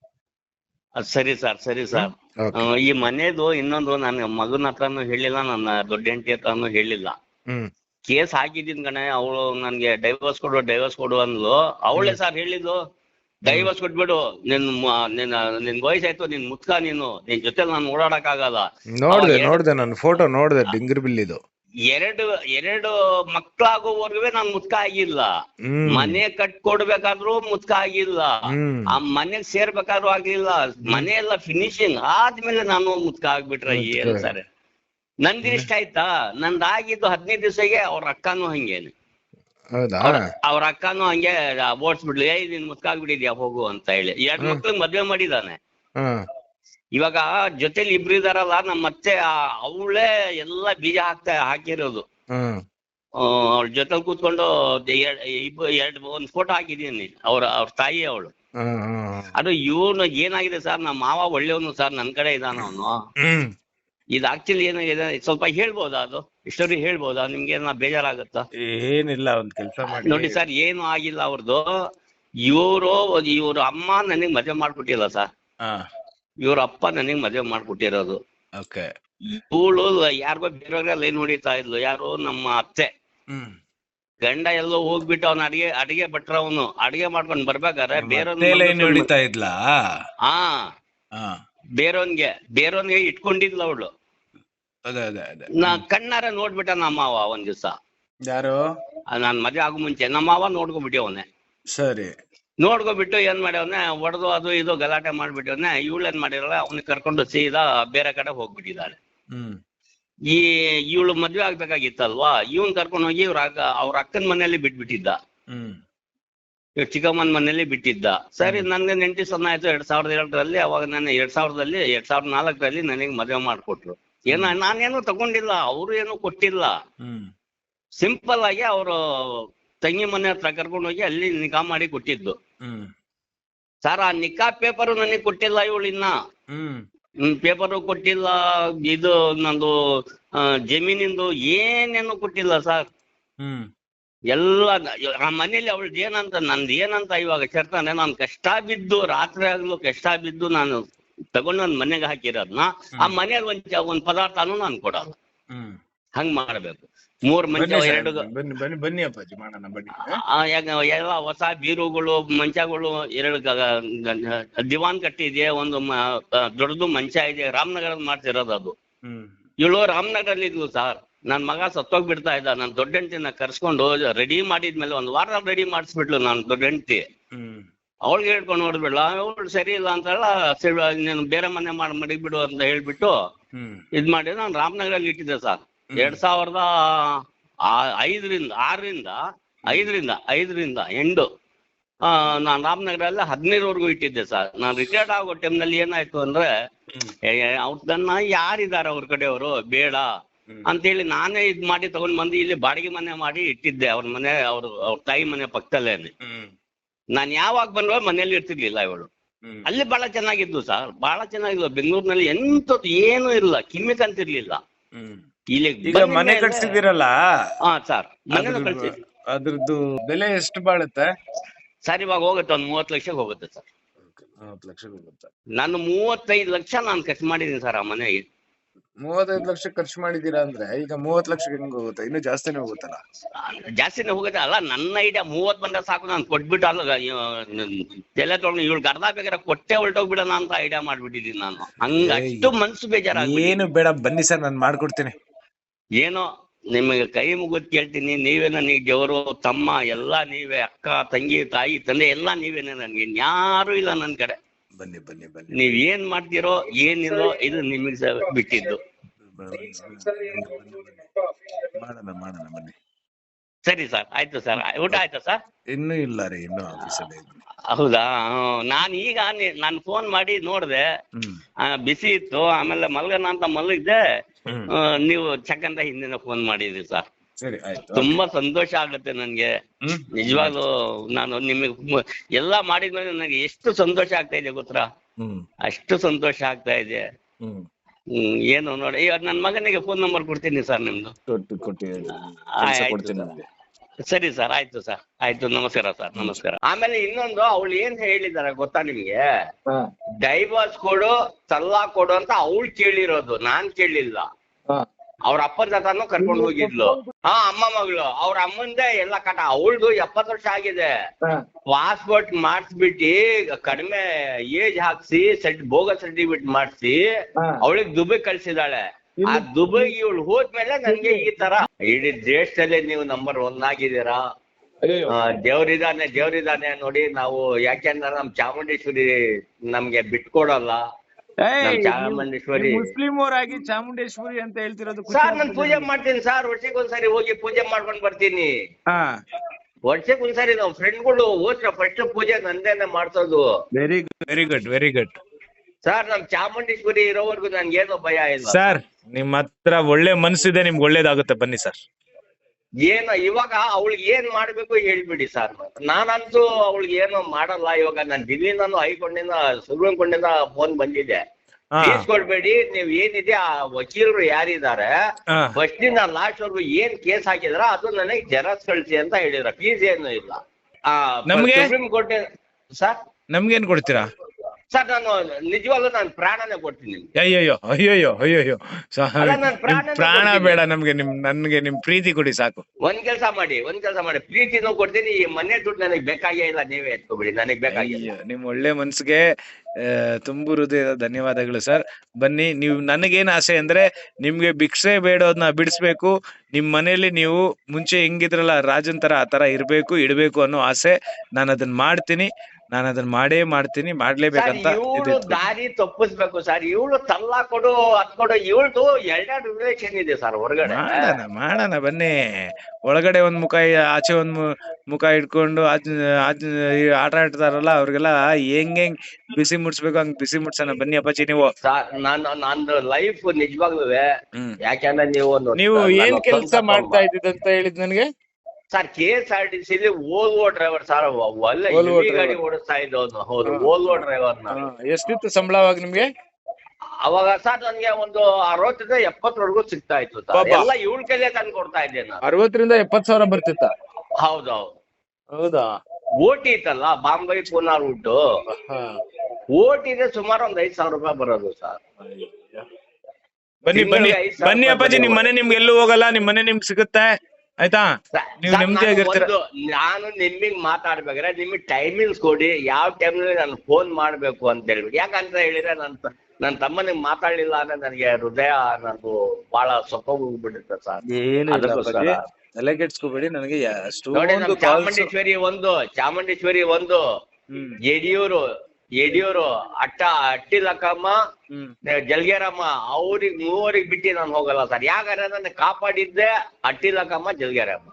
ಅದ್ ಸರಿ ಸರ್ ಸರಿ ಸರ್. ಈ ಮನೆದು ಇನ್ನೊಂದು ನನ್ನ ಮಗನ ಹತ್ರನು ಹೇಳಿಲ್ಲ ನನ್ನ ದೊಡ್ಡ ಹೆಂಡತಿ ಹತ್ರನು ಹೇಳಿಲ್ಲ. ಹ್ಮ್. ಕೇಸ್ ಹಾಕಿದ್ದೀನಿ ಕಣೆ ಅವಳು ನನ್ಗೆ ಡೈವರ್ಸ್ ಕೊಡು ಡೈವರ್ಸ್ ಕೊಡು ಅಂದ್ಲು. ಅವಳೇ ಸರ್ ಹೇಳಿದ್ದು ಡೈವರ್ಸ್ ಕೊಟ್ಬಿಡು. ನಿನ್ ಮ- ನಿನ್ನ ನಿನ್ ವಯಸ್ಸಾಯ್ತು ನಿನ್ ಮುತ್ಕ ನೀನು. ನಿನ್ ಜೊತೆ ನಾನು ಓಡಾಡಕ್ ಆಗಲ್ಲ ನೋಡ್ದೆ ನೋಡ್ದೆ ನಾನು ಫೋಟೋ ನೋಡ್ದೆ ಡಿಂಗರ್ ಬಿಲ್ಲಿದು. ಎರಡು ಎರಡು ಮಕ್ಕಳಾಗೋವರೆಗೂ ನಾನು ಮುತ್ಕ ಆಗಿಲ್ಲ ಮನೆ ಕಟ್ಕೊಡ್ಬೇಕಾದ್ರೂ ಮುತ್ಕ ಆಗಿಲ್ಲ ಆ ಮನೆಗ್ ಸೇರ್ಬೇಕಾದ್ರು ಆಗ್ಲಿಲ್ಲ. ಮನೆ ಎಲ್ಲ ಫಿನಿಶಿಂಗ್ ಆದ್ಮೇಲೆ ನಾನು ಮುತ್ಕ ಆಗ್ಬಿಟ್ರೆ ಏನ್. ಸರ್? ನಂದು ಇಷ್ಟ ಆಯ್ತಾ? ನಂದಾಗಿದ್ದು ಹದಿನೈದು ದಿವಸಗೆ ಅವ್ರ ಅಕ್ಕನೂ ಹಂಗೇನೆ. ಅವ್ರ ಅಕ್ಕನೂ ಹಂಗೆ ಓಡಿಸ್ಬಿಡ್ಲಿ ಏ ನೀನ್ ಮುತ್ಕ ಆಗ್ಬಿಟ್ಟಿದ್ಯಾ ಹೋಗು ಅಂತ ಹೇಳಿ. ಎರಡ್ ಮಕ್ಳಿಗೆ ಮದ್ವೆ ಮಾಡಿದಾನೆ. ಇವಾಗ ಜೊತೆಲಿ ಇಬ್ರು ಇದಾರಲ್ಲ ನಮ್ಮ ಅತ್ತೆ ಅವಳೇ ಎಲ್ಲ ಬೀಜ ಹಾಕ್ತಾ ಹಾಕಿರೋದು. ಅವ್ಳ ಜೊತೆಲಿ ಕೂತ್ಕೊಂಡು ಎರಡ್ ಇಬ್ಬ ಎರಡ್ ಒಂದ್ ಫೋಟೋ ಹಾಕಿದೀನಿ ಅವ್ರ ಅವ್ರ ತಾಯಿ ಅವಳು. ಅದು ಇವನು ಏನಾಗಿದೆ ಸರ್ ನಮ್ಮ ಮಾವ ಒಳ್ಳೆಯವನು ಸರ್ ನನ್ ಕಡೆ ಇದಾನ ಅವನು. ಇದು ಆಕ್ಚುಲಿ ಏನಾಗಿದೆ ಸ್ವಲ್ಪ ಹೇಳ್ಬೋದಾ ಅದು? ಇಷ್ಟೊರಿ ಹೇಳ್ಬೋದಾ? ನಿಮ್ಗೆ ಏನ ಬೇಜಾರಾಗುತ್ತಾ? ಏನಿಲ್ಲ ಒಂದ್ ಕೆಲಸ ಮಾಡಿ. ನೋಡಿ ಸರ್ ಏನು ಆಗಿಲ್ಲ ಅವ್ರದ್ದು ಇವರು ಇವ್ರ ಅಮ್ಮ ನನಗ್ ಮದುವೆ ಮಾಡ್ಬಿಟ್ಟಿಲ್ಲ ಸರ್. ಇವ್ರ ಅಪ್ಪ ನನಗ್ ಮದುವೆ ಮಾಡ್ಕೊಟ್ಟಿರೋದು. ಓಕೆ ಇವಳು ಯಾರಿಗೋ ಬೇರೆಯವ್ರಿಗೆ ಲೈನ್ ಹೊಡಿತಾ ಇದ್ಲು. ಯಾರು ನಮ್ಮ ಅತ್ತೆ. ಗಂಡ ಎಲ್ಲೋ ಹೋಗ್ಬಿಟ್ಟು ಅವ್ನ ಅಡಿಗೆ ಅಡಿಗೆ ಭಟ್ರ ಅವನು. ಅಡಿಗೆ ಮಾಡ್ಕೊಂಡ್ ಬರ್ಬೇಕಾದ್ರೆ ಬೇರೊಂದ್ಲಾ ಹೊಡಿತಾ ಇದ್ಲಾ? ಹಾ. ಬೇರೊಂದ್ಗೆ ಬೇರೊಂದ್ಗೆ ಇಟ್ಕೊಂಡಿದ್ಲ ಅವಳು. ನಾ ಕಣ್ಣಾರ ನೋಡ್ಬಿಟ್ಟ ನಮ್ಮ ಮಾವ ಒಂದ್ ದಿವ್ಸ. ಯಾರು? ನಾನ್ ಮದ್ವೆ ಆಗೋ ಮುಂಚೆ. ನಮ್ಮ ಮಾವ ನೋಡ್ಕೊಬಿಟ್ಟಿವನೆ ಸರಿ. ನೋಡ್ಕೊಬಿಟ್ಟು ಏನ್ ಮಾಡ್ಯವನ್ನ ಹೊಡೆದು ಅದು ಇದು ಗಲಾಟೆ ಮಾಡ್ಬಿಟ್ಟವನ್ನ ಇವಳು ಏನ್ ಮಾಡಿರಲ್ಲ ಅವ್ನಿಗೆ ಕರ್ಕೊಂಡು ಸೀದಾ ಬೇರೆ ಕಡೆ ಹೋಗ್ಬಿಟ್ಟಿದ್ದಾಳೆ ಹ್ಮ್. ಈ ಇವಳು ಮದ್ವೆ ಆಗ್ಬೇಕಾಗಿತ್ತಲ್ವಾ ಇವನ್ ಕರ್ಕೊಂಡು ಹೋಗಿ ಇವ್ರ ಅಕ್ಕ ಅವ್ರ ಅಕ್ಕನ ಮನೆಯಲ್ಲಿ ಬಿಟ್ಬಿಟ್ಟಿದ್ದ. ಹ್ಮ್. ಇವ್ರ ಚಿಕ್ಕಮ್ಮನ ಮನೆಯಲ್ಲಿ ಬಿಟ್ಟಿದ್ದ. ಸರಿ ನನ್ಗೆ ನೆಂಟಿ ಸಣ್ಣ ಆಯ್ತು ಎರಡ್ ಸಾವಿರದ ಎರಡರಲ್ಲಿ ಅವಾಗ ನಾನು ಎರಡ್ ಸಾವಿರದಲ್ಲಿ ಎರಡ್ ಸಾವಿರದ ನಾಲ್ಕರಲ್ಲಿ ನನಗೆ ಮದುವೆ ಮಾಡ್ಕೊಟ್ರು. ಏನ ನಾನೇನು ತಗೊಂಡಿಲ್ಲ ಅವರು ಏನು ಕೊಟ್ಟಿಲ್ಲ. ಹ್ಮ್. ಸಿಂಪಲ್ ಆಗಿ ಅವರು ತಂಗಿ ಮನೆ ಹತ್ರ ಕರ್ಕೊಂಡು ಹೋಗಿ ಅಲ್ಲಿ ನಿಕಾ ಮಾಡಿ ಕೊಟ್ಟಿದ್ದು. ಸರ್ ಆ ನಿಕಾ ಪೇಪರ್ ನನಗೆ ಕೊಟ್ಟಿಲ್ಲ ಇವಳು ಇನ್ನ. ಪೇಪರು ಕೊಟ್ಟಿಲ್ಲ ಇದು ನಂದು ಜಮೀನಿಂದು ಏನೇನು ಕೊಟ್ಟಿಲ್ಲ ಸರ್ ಹ್ಮ್. ಎಲ್ಲ ಆ ಮನೇಲಿ ಅವಳದ್ ಏನಂತ ನಂದು ಏನಂತ ಇವಾಗ ಚರ್ತನೆ ನಾನು ಕಷ್ಟ ಬಿದ್ದು ರಾತ್ರಿ ಆಗ್ಲೂ ಕಷ್ಟ ಬಿದ್ದು ನಾನು ತಗೊಂಡು ನನ್ನ ಮನೆಗೆ ಹಾಕಿರೋದ್ನ ಆ ಮನೆಯಲ್ಲಿ ಒಂದ್ ಒಂದ್ ಪದಾರ್ಥನು ನಾನು ಕೊಡಲ್ಲ. ಹಂಗ್ ಮಾಡ್ಬೇಕು. ಮೂರ್ ಮಂಚ ಎರಡು ಬನ್ನಿ ಬನ್ನಿ ಬನ್ನಿ ಅಪ್ಪಾಜಿ ಮಾಡೋಣ ಬನ್ನಿ. ಆ, ಯಾಕ- ಎಲ್ಲ ಹೊಸ ಬೀರುಗಳು ಮಂಚಗಳು ಎರಡು ದಿವಾನ್ ಕಟ್ಟಿದೆ ಒಂದು ದೊಡ್ಡದು ಮಂಚ ಇದೆ ರಾಮನಗರದ ಮಾಡ್ತಿರೋದು ಅದು. ಇವಳು ರಾಮನಗರಲ್ಲಿ ಇದ್ಲು ಸರ್. ನನ್ ಮಗ ಸತ್ತೋಗ್ಬಿಡ್ತಾ ಇದ್ದ ನಾನು ದೊಡ್ಡ ಹೆಂಡತಿನ ಕರ್ಸ್ಕೊಂಡು ರೆಡಿ ಮಾಡಿದ್ಮೇಲೆ ಒಂದು ವಾರ ರೆಡಿ ಮಾಡಿಸ್ಬಿಟ್ಲು ನಾನು ದೊಡ್ಡ ಹೆಂಡತಿ. ಅವಳಿಗೆ ಹೇಳ್ಕೊಂಡು ನೋಡ್ಬಿಡ್ಲ ಅವಳು ಸರಿ ಇಲ್ಲ ಅಂತಲ್ಲ ಬೇರೆ ಮನೆ ಮಾಡಿ ಮಡಿಬಿಡು ಅಂತ ಹೇಳ್ಬಿಟ್ಟು ಇದ್ ಮಾಡಿ ನಾನು ರಾಮನಗರಲ್ಲಿ ಇಟ್ಟಿದ್ದೆ ಸರ್. ಎರಡ್ ಸಾವಿರದ ಐದರಿಂದ ಆರರಿಂದ ಐದರಿಂದ ಐದರಿಂದ ಎಂಟು. ನಾನು ರಾಮನಗರಲ್ಲಿ ಹದಿನೈದವರೆಗೂ ಇಟ್ಟಿದ್ದೆ ಸರ್. ನಾನು ರಿಟೈರ್ಡ್ ಆಗೋ ಟೈಮ್ನಲ್ಲಿ ಏನಾಯ್ತು ಅಂದ್ರೆ ಅವ್ರನ್ನ ಯಾರಿದ್ದಾರೆ ಅವ್ರ ಕಡೆಯವರು? ಬೇಡ. ಅಂತ ಅಂತೇಳಿ ನಾನೇ ಇದ್ ಮಾಡಿ ತಗೊಂಡ್ ಬಂದು ಇಲ್ಲಿ ಬಾಡಿಗೆ ಮನೆ ಮಾಡಿ ಇಟ್ಟಿದ್ದೆ. ಅವ್ರ ಮನೆ ಅವ್ರ ಅವ್ರ ತಾಯಿ ಮನೆ ಪಕ್ಕದಲ್ಲೇನೆ ನಾನ್ ಯಾವಾಗ ಬಂದ್ರೆ ಮನೇಲಿ ಇರ್ತಿರ್ಲಿಲ್ಲ ಇವಳು. ಅಲ್ಲಿ ಬಹಳ ಚೆನ್ನಾಗಿದ್ದು ಸರ್. ಬಹಳ ಚೆನ್ನಾಗಿದ್ವು ಬೆಂಗಳೂರಿನಲ್ಲಿ ಎಂತದ್ದು ಏನೂ ಇಲ್ಲ. ಕಿಮ್ಮಿಕ್ ಅಂತಿರ್ಲಿಲ್ಲ ಇಲ್ಲಿ ಈಗ ಮನೆ ಕಟ್ಸಿದಿರಲ್ಲ ಹಾ ಸರ್. ಮನೆ ಅದ್ರದ್ದು- ಅದ್ರದ್ದು ಬೆಲೆ ಎಷ್ಟು ಬಾಳುತ್ತೆ? ಸರ್ ಇವಾಗ ಹೋಗುತ್ತೆ ಒಂದು ಮೂವತ್ತು ಲಕ್ಷಕ್ಕೆ ಹೋಗುತ್ತೆ ಸರ್. ನಲವತ್ತು ಲಕ್ಷ ಹೋಗುತ್ತೆ. ನಾನು ಮೂವತ್ತೈದು ಲಕ್ಷ ನಾನು ಖರ್ಚು ಮಾಡಿದ್ದೀನಿ ಸರ್ ಆ ಮನೆಗೆ. ಮೂವತ್ತೈದು ಲಕ್ಷ ಖರ್ಚು ಮಾಡಿದೀರಾ ಅಂದ್ರೆ ಈಗ ಮೂವತ್ ಲಕ್ಷ ಹೆಂಗ್ ಹೋಗುತ್ತೆ? ಇನ್ನು ಜಾಸ್ತಿನೇ ಹೋಗುತ್ತಲ್ಲ? ಜಾಸ್ತಿನೇ ಹೋಗುತ್ತೆ. ಅಲ್ಲ ನನ್ನ ಐಡಿಯಾ ಮೂವತ್ ಬಂದ ಸಾಕು ನಾನು ಕೊಟ್ಬಿಟ್ಟು ಅಲ್ಲ ತಲೆ ತೊಗೊಂಡು ಇವಳು ಅರ್ಧ ಬೇಕಾದ್ರೆ ಕೊಟ್ಟೆ ಹೊರಟೋಗ್ಬಿಡೋಣ ಅಂತ ಐಡಿಯಾ ಮಾಡ್ಬಿಟ್ಟಿದ್ದೀನಿ ನಾನು. ಹಂಗ ಅಷ್ಟು ಮನ್ಸು ಬೇಜಾರ ಏನು ಬೇಡ ಬನ್ನಿ ಸರ್ ನಾನು ಮಾಡ್ಕೊಡ್ತೀನಿ. ಏನೋ ನಿಮಗೆ ಕೈ ಮುಗಿದು ಕೇಳ್ತೀನಿ ನೀವೇ ನನಗೆ ದೇವರು ತಮ್ಮ ಎಲ್ಲ ನೀವೇ ಅಕ್ಕ ತಂಗಿ ತಾಯಿ ತಂದೆ ಎಲ್ಲ ನೀವೇನೆ ನನಗೆ ಯಾರು ಇಲ್ಲ ನನ್ನ ಕಡೆ. ಬನ್ನಿ ಬನ್ನಿ ಬನ್ನಿ ನೀವ್ ಏನ್ ಮಾಡ್ತೀರೋ ಏನಿಲ್ಲೋ ಇದು ನಿಮಗೆ ಬಿಟ್ಟಿದ್ದು. ಮಾಡೋಣ ಮಾಡೋಣ ಬನ್ನಿ. ಸರಿ ಸರ್ ಆಯ್ತು ಸರ್ ಊಟ ಆಯ್ತಾ ಸರ್? ಇನ್ನೂ ಇಲ್ಲ ರೀ ಇನ್ನೂ ಆಫೀಸಲ್ಲಿ ಹೌದಾ? ನಾನು ಈಗ ನಾನು ಫೋನ್ ಮಾಡಿ ನೋಡಿದೆ. ಬಿಸಿ ಇತ್ತು ಆಮೇಲೆ ಮಲ್ಗನ ಅಂತ ಮಲಗಿದ್ದೆ. ನೀವು ಚಕಂದ ಹಿಂದಿನ ಫೋನ್ ಮಾಡಿದ್ರಿ ಸರ್. ಸರಿ ಆಯ್ತು. ತುಂಬಾ ಸಂತೋಷ ಆಗುತ್ತೆ ನನ್ಗೆ. ನಿಜವಾಗ್ಲು ನಾನು ನಿಮಗೆ ಎಲ್ಲಾ ಮಾಡಿದ್ಮೇಲೆ ನನಗೆ ಎಷ್ಟು ಸಂತೋಷ ಆಗ್ತಾ ಇದೆ ಗೊತ್ತಾ? ಅಷ್ಟು ಸಂತೋಷ ಆಗ್ತಾ ಇದೆ. ಏನು ನೋಡಿ ನನ್ನ ಮಗನಿಗೆ ಫೋನ್ ನಂಬರ್ ಕೊಡ್ತೀನಿ ಸರ್ ನಿಮ್ದು. ಕೊಡ್ತೀನಿ ಸರ್. ಸರಿ ಆಯ್ತು ಸರ್. ಆಯ್ತು ನಮಸ್ಕಾರ ಸರ್ ನಮಸ್ಕಾರ. ಆಮೇಲೆ ಇನ್ನೊಂದು ಅವಳು ಏನ್ ಹೇಳಿದಾರೆ ಗೊತ್ತಾ ನಿಮ್ಗೆ? ಡೈವರ್ಸ್ ಕೊಡು ತಲಾಕ್ ಕೊಡು ಅಂತ ಅವಳು ಕೇಳಿರೋದು ನಾನ್ ಕೇಳಿಲ್ಲ. ಅವ್ರ ಅಪ್ಪನ ಜೊತೆನೂ ಕರ್ಕೊಂಡು ಹೋಗಿದ್ಲು. ಹಾ ಅಮ್ಮ ಮಗಳು ಅವ್ರ ಅಮ್ಮಂದೇ ಎಲ್ಲ ಕಟ ಅವಳ್ದು ಎಪ್ಪತ್ ವರ್ಷ ಆಗಿದೆ. ಪಾಸ್ಪೋರ್ಟ್ ಮಾಡಿಸ್ಬಿಟ್ಟು ಕಡಿಮೆ ಏಜ್ ಹಾಕ್ಸಿ ಸೆಟ್ ಬೋಗ ಸರ್ಟಿಫಿಕೇಟ್ ಮಾಡಿಸಿ ಅವಳಿಗೆ ದುಬೈ ಕಳ್ಸಿದಾಳೆ. ಆ ದುಬೈ ಇವಳು ಹೋದ್ಮೇಲೆ ನನ್ಗೆ ಈ ತರ. ಇಡೀ ದೇಶದಲ್ಲೇ ನೀವು ನಂಬರ್ ಒನ್ ಆಗಿದ್ದೀರಾ? ದೇವ್ರಿದಾನೆ ದೇವ್ರಿದಾನೆ ನೋಡಿ ನಾವು ಯಾಕೆಂದ್ರೆ ನಮ್ ಚಾಮುಂಡೇಶ್ವರಿ ನಮ್ಗೆ ಬಿಟ್ಕೊಡಲ್ಲ. ಚಾಮುಂಡೇಶ್ವರಿ. ಮುಸ್ಲಿಂ ಅವರಾಗಿ ಚಾಮುಂಡೇಶ್ವರಿ ಅಂತ ಹೇಳ್ತಿರೋದು ಸರ್ ನಾನು ಪೂಜೆ ಮಾಡ್ತೀನಿ ಸರ್. ವರ್ಷಕ್ಕೆ ಒಂದ್ಸರಿ ಹೋಗಿ ಪೂಜೆ ಮಾಡ್ಕೊಂಡ್ ಬರ್ತೀನಿ. ವರ್ಷಕ್ಕೆ ಒಂದ್ಸರಿ ನಾವು ಫ್ರೆಂಡ್ಗಳು ಹೋದ್ರೆ ಫಸ್ಟ್ ಪೂಜೆ ನಂದೇನೆ ಮಾಡ್ಸೋದು. Very good very good very good sir ನಮ್ ಚಾಮುಂಡೇಶ್ವರಿ ಇರೋವರೆಗೂ ನನ್ಗೇನು ಭಯ ಇಲ್ಲ ಸರ್ ನಿಮ್ ಹತ್ರ ಒಳ್ಳೆ ಮನ್ಸಿದೆ ನಿಮ್ಗೆ ಒಳ್ಳೇದಾಗುತ್ತೆ ಬನ್ನಿ ಸರ್ ಏನು ಇವಾಗ ಅವಳಿಗೆ ಏನ್ ಮಾಡ್ಬೇಕು ಹೇಳ್ಬಿಡಿ ಸರ್ ನಾನಂತೂ ಅವಳಿಗೆ ಏನು ಮಾಡಲ್ಲ ಇವಾಗ ನಾನು ದಿಲ್ಲಿಂದನು ಹೈಕೊಂಡಿಂದ ಕೊಂಡಿಂದ ಫೋನ್ ಬಂದಿದೆ. ಹಾ. ಫೀಸ್ ಕೊಡ್ಬೇಡಿ ನೀವ್ ಏನಿದೆ ಆ ವಕೀಲರು ಯಾರಿದ್ದಾರೆ ಹಾ. ಫಸ್ಟ್ನಿಂದ ಲಾಸ್ಟ್ ವರ್ಗು ಏನ್ ಕೇಸ್ ಹಾಕಿದ್ರ ಅದು ನನಗೆ ಜೆರಾಕ್ಸ್ ಕಳ್ಸಿ ಅಂತ ಹೇಳಿದ್ರ. ಫೀಸ್ ಏನು ಇಲ್ಲ. ಆ ನಮ್ಗೆ? ಸುಪ್ರೀಂ ಕೋರ್ಟ್ ಸರ್ ನಮ್ಗೇನ್ ಕೊಡ್ತೀರಾ? ಸರ್ ನಾನು ನಿಜವಾಗ್ಲೂ ನಾನು ಪ್ರಾಣನೇ ಕೊಡ್ತೀನಿ ಅಯ್ಯಯ್ಯೋ ಅಯ್ಯಯ್ಯೋ ಅಯ್ಯಯ್ಯೋ. ಸ- ಅಲ್ಲ, ನಾನ್ ನಿಮ್ ಪ್ರಾಣ ಕೊಡ್ತೀನಿ. ಬೇಡ ನಮ್ಗೆ ನಿಮ್ ನನ್ಗೆ ನಿಮ್ ಪ್ರೀತಿ ಕೊಡಿ ಸಾಕು. ಒಂದ್ ಕೆಲಸ ಮಾಡಿ ಒಂದ್ ಕೆಲಸ ಮಾಡಿ. ಪ್ರೀತಿನೂ ಕೊಡ್ತೀನಿ ಈ ಮನೆ ದುಡ್ಡು ನನಗೆ ಬೇಕಾಗೇ ಇಲ್ಲ ನೀವೇ ಎತ್ಕೊಬಿಡಿ ನನಗೆ ಬೇಕಾಗಿಲ್ಲ ಅಯ್ಯೋ ನಿಮ್ ಒಳ್ಳೆ ಮನ್ಸಿಗೆ ಆ, ತುಂಬು ಹೃದಯದ ಧನ್ಯವಾದಗಳು ಸರ್. ಬನ್ನಿ ನೀವು ನನಗೇನ್ ಆಸೆ ಅಂದ್ರೆ ನಿಮ್ಗೆ ಭಿಕ್ಷೆ ಬೇಡೋದನ್ನ ಬಿಡಿಸ್ಬೇಕು. ನಿಮ್ ಮನೇಲಿ ನೀವು ಮುಂಚೆ ಹೆಂಗಿದ್ರಲ್ಲ ರಾಜನ್ ತರ ಆ ತರ ಇರ್ಬೇಕು ಇಡ್ಬೇಕು ಅನ್ನೋ ಆಸೆ ನಾನು ಅದನ್ನ ಮಾಡ್ತೀನಿ. ನಾನು ಅದನ್ನ ಮಾಡೇ ಮಾಡ್ತೀನಿ ಮಾಡ್ಲೇಬೇಕಂತ ಇವಳು ದಾರಿ ತಪ್ಪಿಸ್ಬೇಕು ಸರ್. ಇವಳು ತಲ್ಲ ಕೊಡು ಅದ್ ಕೊಡು. ಇವಳ್ದು ಎರಡೆರಡು ರಿಲೇಷನ್ ಇದೆ ಸರ್ ಹೊರಗಡೆ. ಮಾಡೋಣ ಮಾಡೋಣ ಬನ್ನಿ. ಒಳಗಡೆ ಒಂದ್ ಮುಖ ಆಚೆ ಒಂದ್ ಮುಖ ಇಟ್ಕೊಂಡು ಆಟ ಆಡ್ತಾರಲ್ಲ ಅವ್ರಿಗೆಲ್ಲ ಹೆಂಗ್ ಹೆಂಗ್ ಬಿಸಿ ಮುಡ್ಸ್ಬೇಕು ಹಂಗ್ ಬಿಸಿ ಮುಡ್ಸೋಣ ಬನ್ನಿ ಅಪ್ಪಾಜಿ ನೀವು. ಸರ್ ನಾನು ನಂದು ಲೈಫ್ ನಿಜವಾಗ್ಲೂ ಯಾಕೆಂದ್ರೆ ನೀವು ನೀವು ಏನ್ ಕೆಲಸ ಮಾಡ್ತಾ ಇದ್ದಿದಂತ ಹೇಳಿದ್ ನನಗೆ? Sir K S R T C Volvo driver sir ಅಲ್ಲ ಗಾಡಿ ಓಡಿಸ್ತಾ ಇದ್ದವನು ಹೌದು ಓಲ್ವೋ ಡ್ರೈವರ್ ಎಷ್ಟಿತ್ತು ಸಂಬಳ ಅವಾಗ ನಿಮ್ಗೆ? ಅವಾಗ ಸರ್ ನನ್ಗೆ ಒಂದು ಅರವತ್ತರಿಂದ ಎಪ್ಪತ್ತರವರೆಗೂ ಸಿಗ್ತಾ ಇತ್ತು. ಎಲ್ಲ ಇವಳ ಕೈಲೇ ತಂದು ಕೊಡ್ತಾ ಇದ್ದೆ ನಾನು. ಅರವತ್ತರಿಂದ ಎಪ್ಪತ್ ಸಾವಿರ ಬರ್ತಿತ್ತ? ಹೌದೌದು. ಹೌದಾ? ಓಟಿ ಇತ್ತಲ್ಲ ಬಾಂಬೆ ಪೂನಾ ರೂಟ್ ಓಟಿಗೆ ಸುಮಾರು ಒಂದ್ ಐದ್ ಸಾವಿರ ರೂಪಾಯಿ ಬರೋದು ಸರ್. ಬನ್ನಿ ಬನ್ನಿ. ಬನ್ನಿ ಅಪ್ಪಾಜಿ ನಿಮ್ ಮನೆ ನಿಮ್ಗೆ ಎಲ್ಲೂ ಹೋಗಲ್ಲ ನಿಮ್ ಮನೆ ನಿಮ್ಗೆ ಸಿಗುತ್ತೆ. ಆಯ್ತಾ? ನೀವು ನೆಮ್ಮದಿಯಾಗಿರ್ತೀರ ನಾನು ನಿಮ್ಗೆ ಮಾತಾಡ್ಬೇಕಾದ್ರೆ ನಿಮಗೆ ಟೈಮಿಂಗ್ಸ್ ಕೊಡಿ ಯಾವ ಟೈಮ್ನಲ್ಲಿ ನಾನು ಫೋನ್ ಮಾಡ್ಬೇಕು ಅಂತ ಹೇಳ್ಬಿಟ್ಟು ಯಾಕಂತ ಹೇಳಿದ್ರೆ ನನ್ ನನ್ನ ನನ್ ತಮ್ಮನಿಗೆ ಮಾತಾಡ್ಲಿಲ್ಲ ಅಂದ್ರೆ ನನಗೆ ಹೃದಯ ನಾನು ಬಹಳ ಸೊಕ್ಕೋಗ್ಬಿಡುತ್ತೆ ಸರ್. ಏನು. ತಲೆ ಕೆಡ್ಸ್ಕೋಬೇಡಿ ನನಗೆ ನೋಡಿ ಚಾಮುಂಡೇಶ್ವರಿ ಒಂದು ಚಾಮುಂಡೇಶ್ವರಿ ಒಂದು ಯಡಿಯೂರು ಯಡಿಯೂರು ಅಟ್ಟ ಅಟ್ಟಿಲಕ್ಕಮ್ಮ ಜಲ್ಗೇರಮ್ಮ ಅವ್ರಿಗೆ ಮೂವರಿಗೆ ಬಿಟ್ಟು ನಾನು ಹೋಗಲ್ಲ ಸರ್. ಯಾಕಂದ್ರೆ ನನ್ನ ಕಾಪಾಡಿದ್ದೆ ಅಟ್ಟಿಲಕ್ಕಮ್ಮ ಜಲ್ಗೇರಮ್ಮ.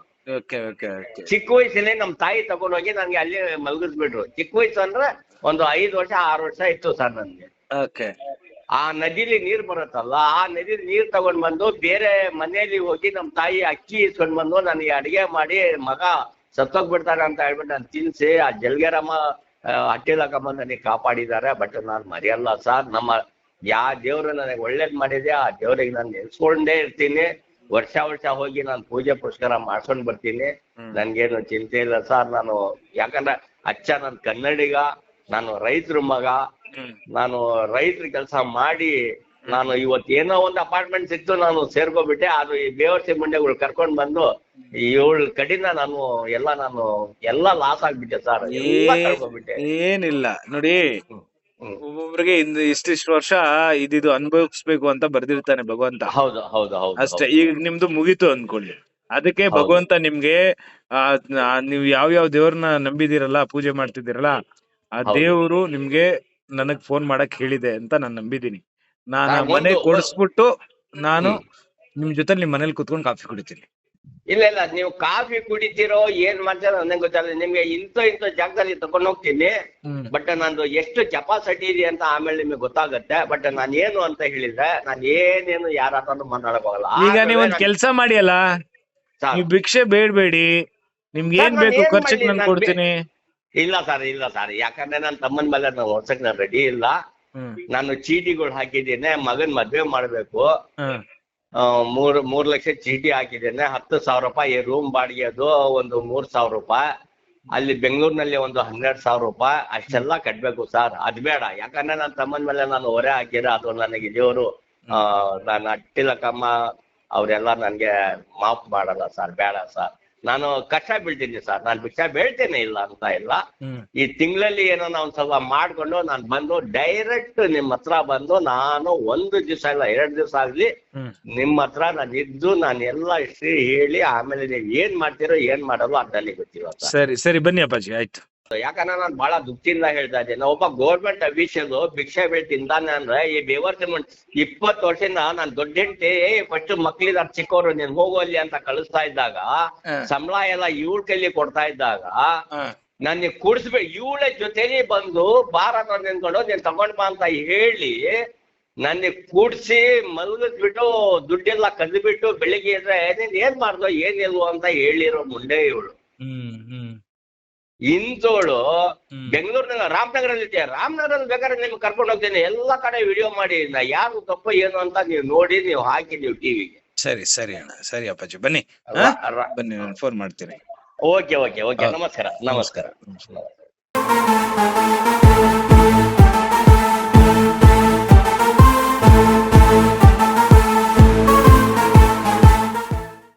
ಚಿಕ್ಕ ವಯಸ್ಸಿನಲ್ಲಿ ನಮ್ ತಾಯಿ ತಗೊಂಡೋಗಿ ನನ್ಗೆ ಅಲ್ಲಿ ಮಲಗಿಸ್ಬಿಟ್ರು. ಚಿಕ್ಕ ವಯಸ್ಸು ಅಂದ್ರೆ ಒಂದು ಐದು ವರ್ಷ ಆರು ವರ್ಷ ಇತ್ತು ಸರ್ ನನ್ಗೆ. ಆ ನದಿಲಿ ನೀರ್ ಬರುತ್ತಲ್ಲ ಆ ನದಿಲಿ ನೀರ್ ತಗೊಂಡ್ ಬಂದು ಬೇರೆ ಮನೆಯಲ್ಲಿ ಹೋಗಿ ನಮ್ ತಾಯಿ ಅಕ್ಕಿ ಇಸ್ಕೊಂಡ್ ಬಂದು ನನಗೆ ಅಡಿಗೆ ಮಾಡಿ ಮಗ ಸತ್ತೋಗ್ಬಿಡ್ತಾನೆ ಅಂತ ಹೇಳ್ಬಿಟ್ಟು ನಾನು ತಿನ್ಸಿ ಆ ಜಲ್ಗೇರಮ್ಮ ಅಟ್ಟಿಲಕ್ಕಮ್ಮ ನನಗೆ ಕಾಪಾಡಿದ್ದಾರೆ ಬಟ್ ನಾನು ಮರೆಯಲ್ಲ ಸರ್. ನಮ್ಮ ಯಾ ದೇವ್ರು ನನಗೆ ಒಳ್ಳೇದ್ ಮಾಡಿದೆ ಆ ದೇವ್ರಿಗೆ ನಾನು ನೆನ್ಸ್ಕೊಂಡೇ ಇರ್ತೀನಿ. ವರ್ಷ ವರ್ಷ ಹೋಗಿ ನಾನು ಪೂಜೆ ಪುರಸ್ಕಾರ ಮಾಡ್ಸ್ಕೊಂಡ್ ಬರ್ತೀನಿ. ನನ್ಗೇನು ಚಿಂತೆ ಇಲ್ಲ ಸರ್. ನಾನು ಯಾಕಂದ್ರೆ ಅಚ್ಚ ನನ್ ಕನ್ನಡಿಗ ನಾನು ರೈತರ ಮಗ. ನಾನು ರೈತರ ಕೆಲಸ ಮಾಡಿ ನಾನು ಇವತ್ತು ಏನೋ ಒಂದು ಅಪಾರ್ಟ್ಮೆಂಟ್ ಸಿಕ್ತು ನಾನು ಸೇರ್ಕೊಬಿಟ್ಟೆ. ಅದು ಈ ಬೇವರ್ಸಿ ಮುಂಡೆಗಳು ಕರ್ಕೊಂಡ್ ಬಂದು ಏಳು ಕಡಿಂದ ನಾನು ಎಲ್ಲ ನಾನು ಎಲ್ಲ ಲಾಸ್ ಆಗ್ಬಿಟ್ಟೆ ಸರ್. ಎಲ್ಲ ಕಳ್ಕೊಂಡ್ಬಿಟ್ಟೆ. ಏನಿಲ್ಲ. ನೋಡಿ ಹ್ಮ್. ಒಬ್ಬೊಬ್ರಿಗೆ ಇಂದ ಇಷ್ಟಿಷ್ಟು ವರ್ಷ ಇದಿದು ಅನುಭವಿಸ್ಬೇಕು ಅಂತ ಬರ್ದಿರ್ತಾನೆ ಭಗವಂತ. ಹೌದು ಹೌದು ಹೌದು ಅಷ್ಟೇ ಈಗ ನಿಮ್ದು ಮುಗೀತು ಅನ್ಕೊಳ್ಳಿ. ಅದಕ್ಕೆ ಹೌದು. ಭಗವಂತ ನಿಮ್ಗೆ ಆ ಆ, ನೀವು ಯಾವ ಯಾವ ದೇವ್ರನ್ನ ನಂಬಿದಿರಲ್ಲ ಪೂಜೆ ಮಾಡ್ತಿದ್ದೀರಲ್ಲ ಆ ಹೌದು. ದೇವ್ರು ನಿಮ್ಗೆ ನನಗ್ ಫೋನ್ ಮಾಡಕ್ ಹೇಳಿದೆ ಅಂತ ನಾನ್ ನಂಬಿದೀನಿ ನಾನು ಮನೆ ಕೊಡಿಸ್ಬಿಟ್ಟು ನಾನು. ನಿಮ್ ಜೊತೆ ನಿಮ್ ಮನೇಲಿ ಕುತ್ಕೊಂಡು ಕಾಫಿ ಕುಡಿತೀನಿ. ಇಲ್ಲ ಇಲ್ಲ. ನೀವು ಕಾಫಿ ಕುಡಿತೀರೋ ಏನ್ ಮಾಡ್ತೀರೋ ನಂಗೆ ಗೊತ್ತಿಲ್ಲ ನಿಮ್ಗೆ ಇಂಥ ಇಂಥ ಜಾಗದಲ್ಲಿ ತಗೊಂಡ್ ಹೋಗ್ತೀನಿ. ಬಟ್ ನಂದು ಎಷ್ಟು ಕೆಪಾಸಿಟಿ ಇದೆ ಅಂತ ಆಮೇಲೆ ನಿಮಗೆ ಗೊತ್ತಾಗುತ್ತೆ. ಬಟ್ ನಾನು ಏನು ಅಂತ ಹೇಳಿದ್ರೆ ನಾನು ಏನೇನು ಯಾರ ಹತ್ರನೂ ಮಾತಾಡಕ್ ಈಗ ನೀವ್ ಒಂದ್ ಕೆಲ್ಸ ಮಾಡಿ ಅಲ್ಲ ಸರ್, ನೀವ್ ಭಿಕ್ಷೆ ಬೇಡ್ಬೇಡಿ. ನಿಮ್ಗೆ ಏನ್ ಬೇಕು ಖರ್ಚಿಗೆ ನಾನು ಕೊಡ್ತೀನಿ. ಇಲ್ಲ ಸರ್ ಇಲ್ಲ ಸರ್. ಯಾಕಂದ್ರೆ ನನ್ನ ತಮ್ಮನ ಮೇಲೆ ನಾನು ಹೊಡ್ಸಕ್ ನಾನು ರೆಡಿ ಇಲ್ಲ. ನಾನು ಚೀಟಿಗಳು ಹಾಕಿದ್ದೇನೆ ಮಗನ್ ಮದ್ವೆ ಮಾಡ್ಬೇಕು. ಮೂರ್ ಮೂರ್ ಲಕ್ಷ ಚೀಟಿ ಹಾಕಿದ್ದೇನೆ ಹತ್ತು ಸಾವಿರ ರೂಪಾಯಿ ರೂಮ್ ಬಾಡಿಗೆ ಅದು ಒಂದು ಮೂರ್ ಸಾವಿರ ರೂಪಾಯಿ. ಅಲ್ಲಿ ಬೆಂಗಳೂರಿನಲ್ಲಿ ಒಂದು ಹನ್ನೆರಡು ಸಾವಿರ ರೂಪಾಯಿ. ಅಷ್ಟೆಲ್ಲ ಕಟ್ಬೇಕು ಸರ್. ಅದ್ ಬೇಡ. ಯಾಕಂದ್ರೆ ನನ್ನ ತಮ್ಮನ ಮೇಲೆ ನಾನು ಹೊರೆ ಹಾಕಿರ ಅದು ನನಗೆ ದೇವರು. ಆ ನಾನು ಅಟ್ಟಿಲಕಮ್ಮ ಅವರೆಲ್ಲ ನನ್ಗೆ ಮಾಫ್ ಮಾಡಲ್ಲ ಸರ್. ಬೇಡ ಸರ್. ನಾನು ಕಷ್ಟ ಬೀಳ್ತೀನಿ ಸರ್. ನಾನು ಭಿಕ್ಷ ಬೀಳ್ತೇನೆ ಇಲ್ಲ ಅಂತ ಇಲ್ಲ. ಈ ತಿಂಗಳಲ್ಲಿ ಏನೋ ಒಂದ್ ಸ್ವಲ್ಪ ಮಾಡ್ಕೊಂಡು ನಾನು ಬಂದು ಡೈರೆಕ್ಟ್ ನಿಮ್ಮ ಹತ್ರ ಬಂದು ನಾನು ಒಂದು ದಿವಸ ಇಲ್ಲ ಎರಡು ದಿವಸ ಆಗ್ಲಿ ನಿಮ್ಮ ಹತ್ರ ನಾನು ಇದ್ದು ನಾನು ಎಲ್ಲ ಹಿಸ್ಟ್ರಿ ಹೇಳಿ ಆಮೇಲೆ ನೀವು ಏನ್ ಮಾಡ್ತೀರೋ ಏನ್ ಮಾಡೋದು ಅದ್ರಲ್ಲಿ ಗೊತ್ತಿರೋ ಸರ್. ಸರಿ ಸರಿ ಬನ್ನಿ ಅಪ್ಪಾಜಿ ಆಯ್ತು. ಯಾಕಂದ್ರೆ ನಾನು ಬಹಳ ದುಃಖದಿಂದ ಹೇಳ್ತಾ ಇದ್ದೇನೆ ಒಬ್ಬ ಗೌರ್ಮೆಂಟ್ ಅಫೀಷಿಯಲ್ ಭಿಕ್ಷೆ ಬೇಡ ತಿಂತಾನೆ ಅಂದ್ರೆ ಈ ಬೇವರ್ಸಿ ಇಪ್ಪತ್ತು ವರ್ಷದಿಂದ ನಾನು ದೊಡ್ಡ ಹೆಂಡತಿ ಫಸ್ಟ್ ಮಕ್ಳಿದ ಚಿಕ್ಕವರು ನೀನ್ ಹೋಗೋಲಿ ಅಂತ ಕಳಿಸ್ತಾ ಇದ್ದಾಗ ಸಂಬಳ ಎಲ್ಲ ಇವಳ ಕೈಲಿ ಕೊಡ್ತಾ ಇದ್ದಾಗ ನನ್ನ ಕೂಡಿಸ್ಬೇಕು ಇವಳ ಜೊತೆಲಿ ಬಂದು ಭಾರತ ನಿಂತ್ಕೊಂಡು ನೀನ್ ತಗೊಂಡ್ ಬಾ ಅಂತ ಹೇಳಿ ನನ್ನ ಕೂಡ್ಸಿ ಮಲಗಿಸ್ಬಿಟ್ಟು ದುಡ್ಡೆಲ್ಲ ಕದ್ಬಿಟ್ಟು ಬೆಳಿಗ್ಗೆ ಇದ್ರೆ ನೀನ್ ಏನ್ ಮಾಡ್ದೋ ಏನಿಲ್ವೋ ಅಂತ ಹೇಳಿರೋ ಮುಂದೆ ಇವಳು. ಹ್ಮ್. ಬೆಂಗಳೂರಿನ ರಾಮನಗರಲ್ಲಿ ಇದೆಯಾ ರಾಮನಗರಲ್ಲಿ ಬೇಕಾದ್ರೆ ನಿಮ್ಗೆ ಕರ್ಕೊಂಡು ಹೋಗ್ತೀನಿ. ಎಲ್ಲಾ ಕಡೆ ವಿಡಿಯೋ ಮಾಡಿ. ನಾ ಯಾರು ತಪ್ಪು ಏನು ಅಂತ ನೀವು ನೋಡಿ ನೀವು ಹಾಕಿ ನೀವು ಟಿವಿಗೆ ಸರಿ ಸರಿ ಅಣ್ಣ. ಸರಿ ಅಪ್ಪಾಜಿ ಬನ್ನಿ? ಬನ್ನಿ ನಾನು ಫೋನ್ ಮಾಡ್ತೀನಿ. Okay okay okay. ನಮಸ್ಕಾರ ನಮಸ್ಕಾರ.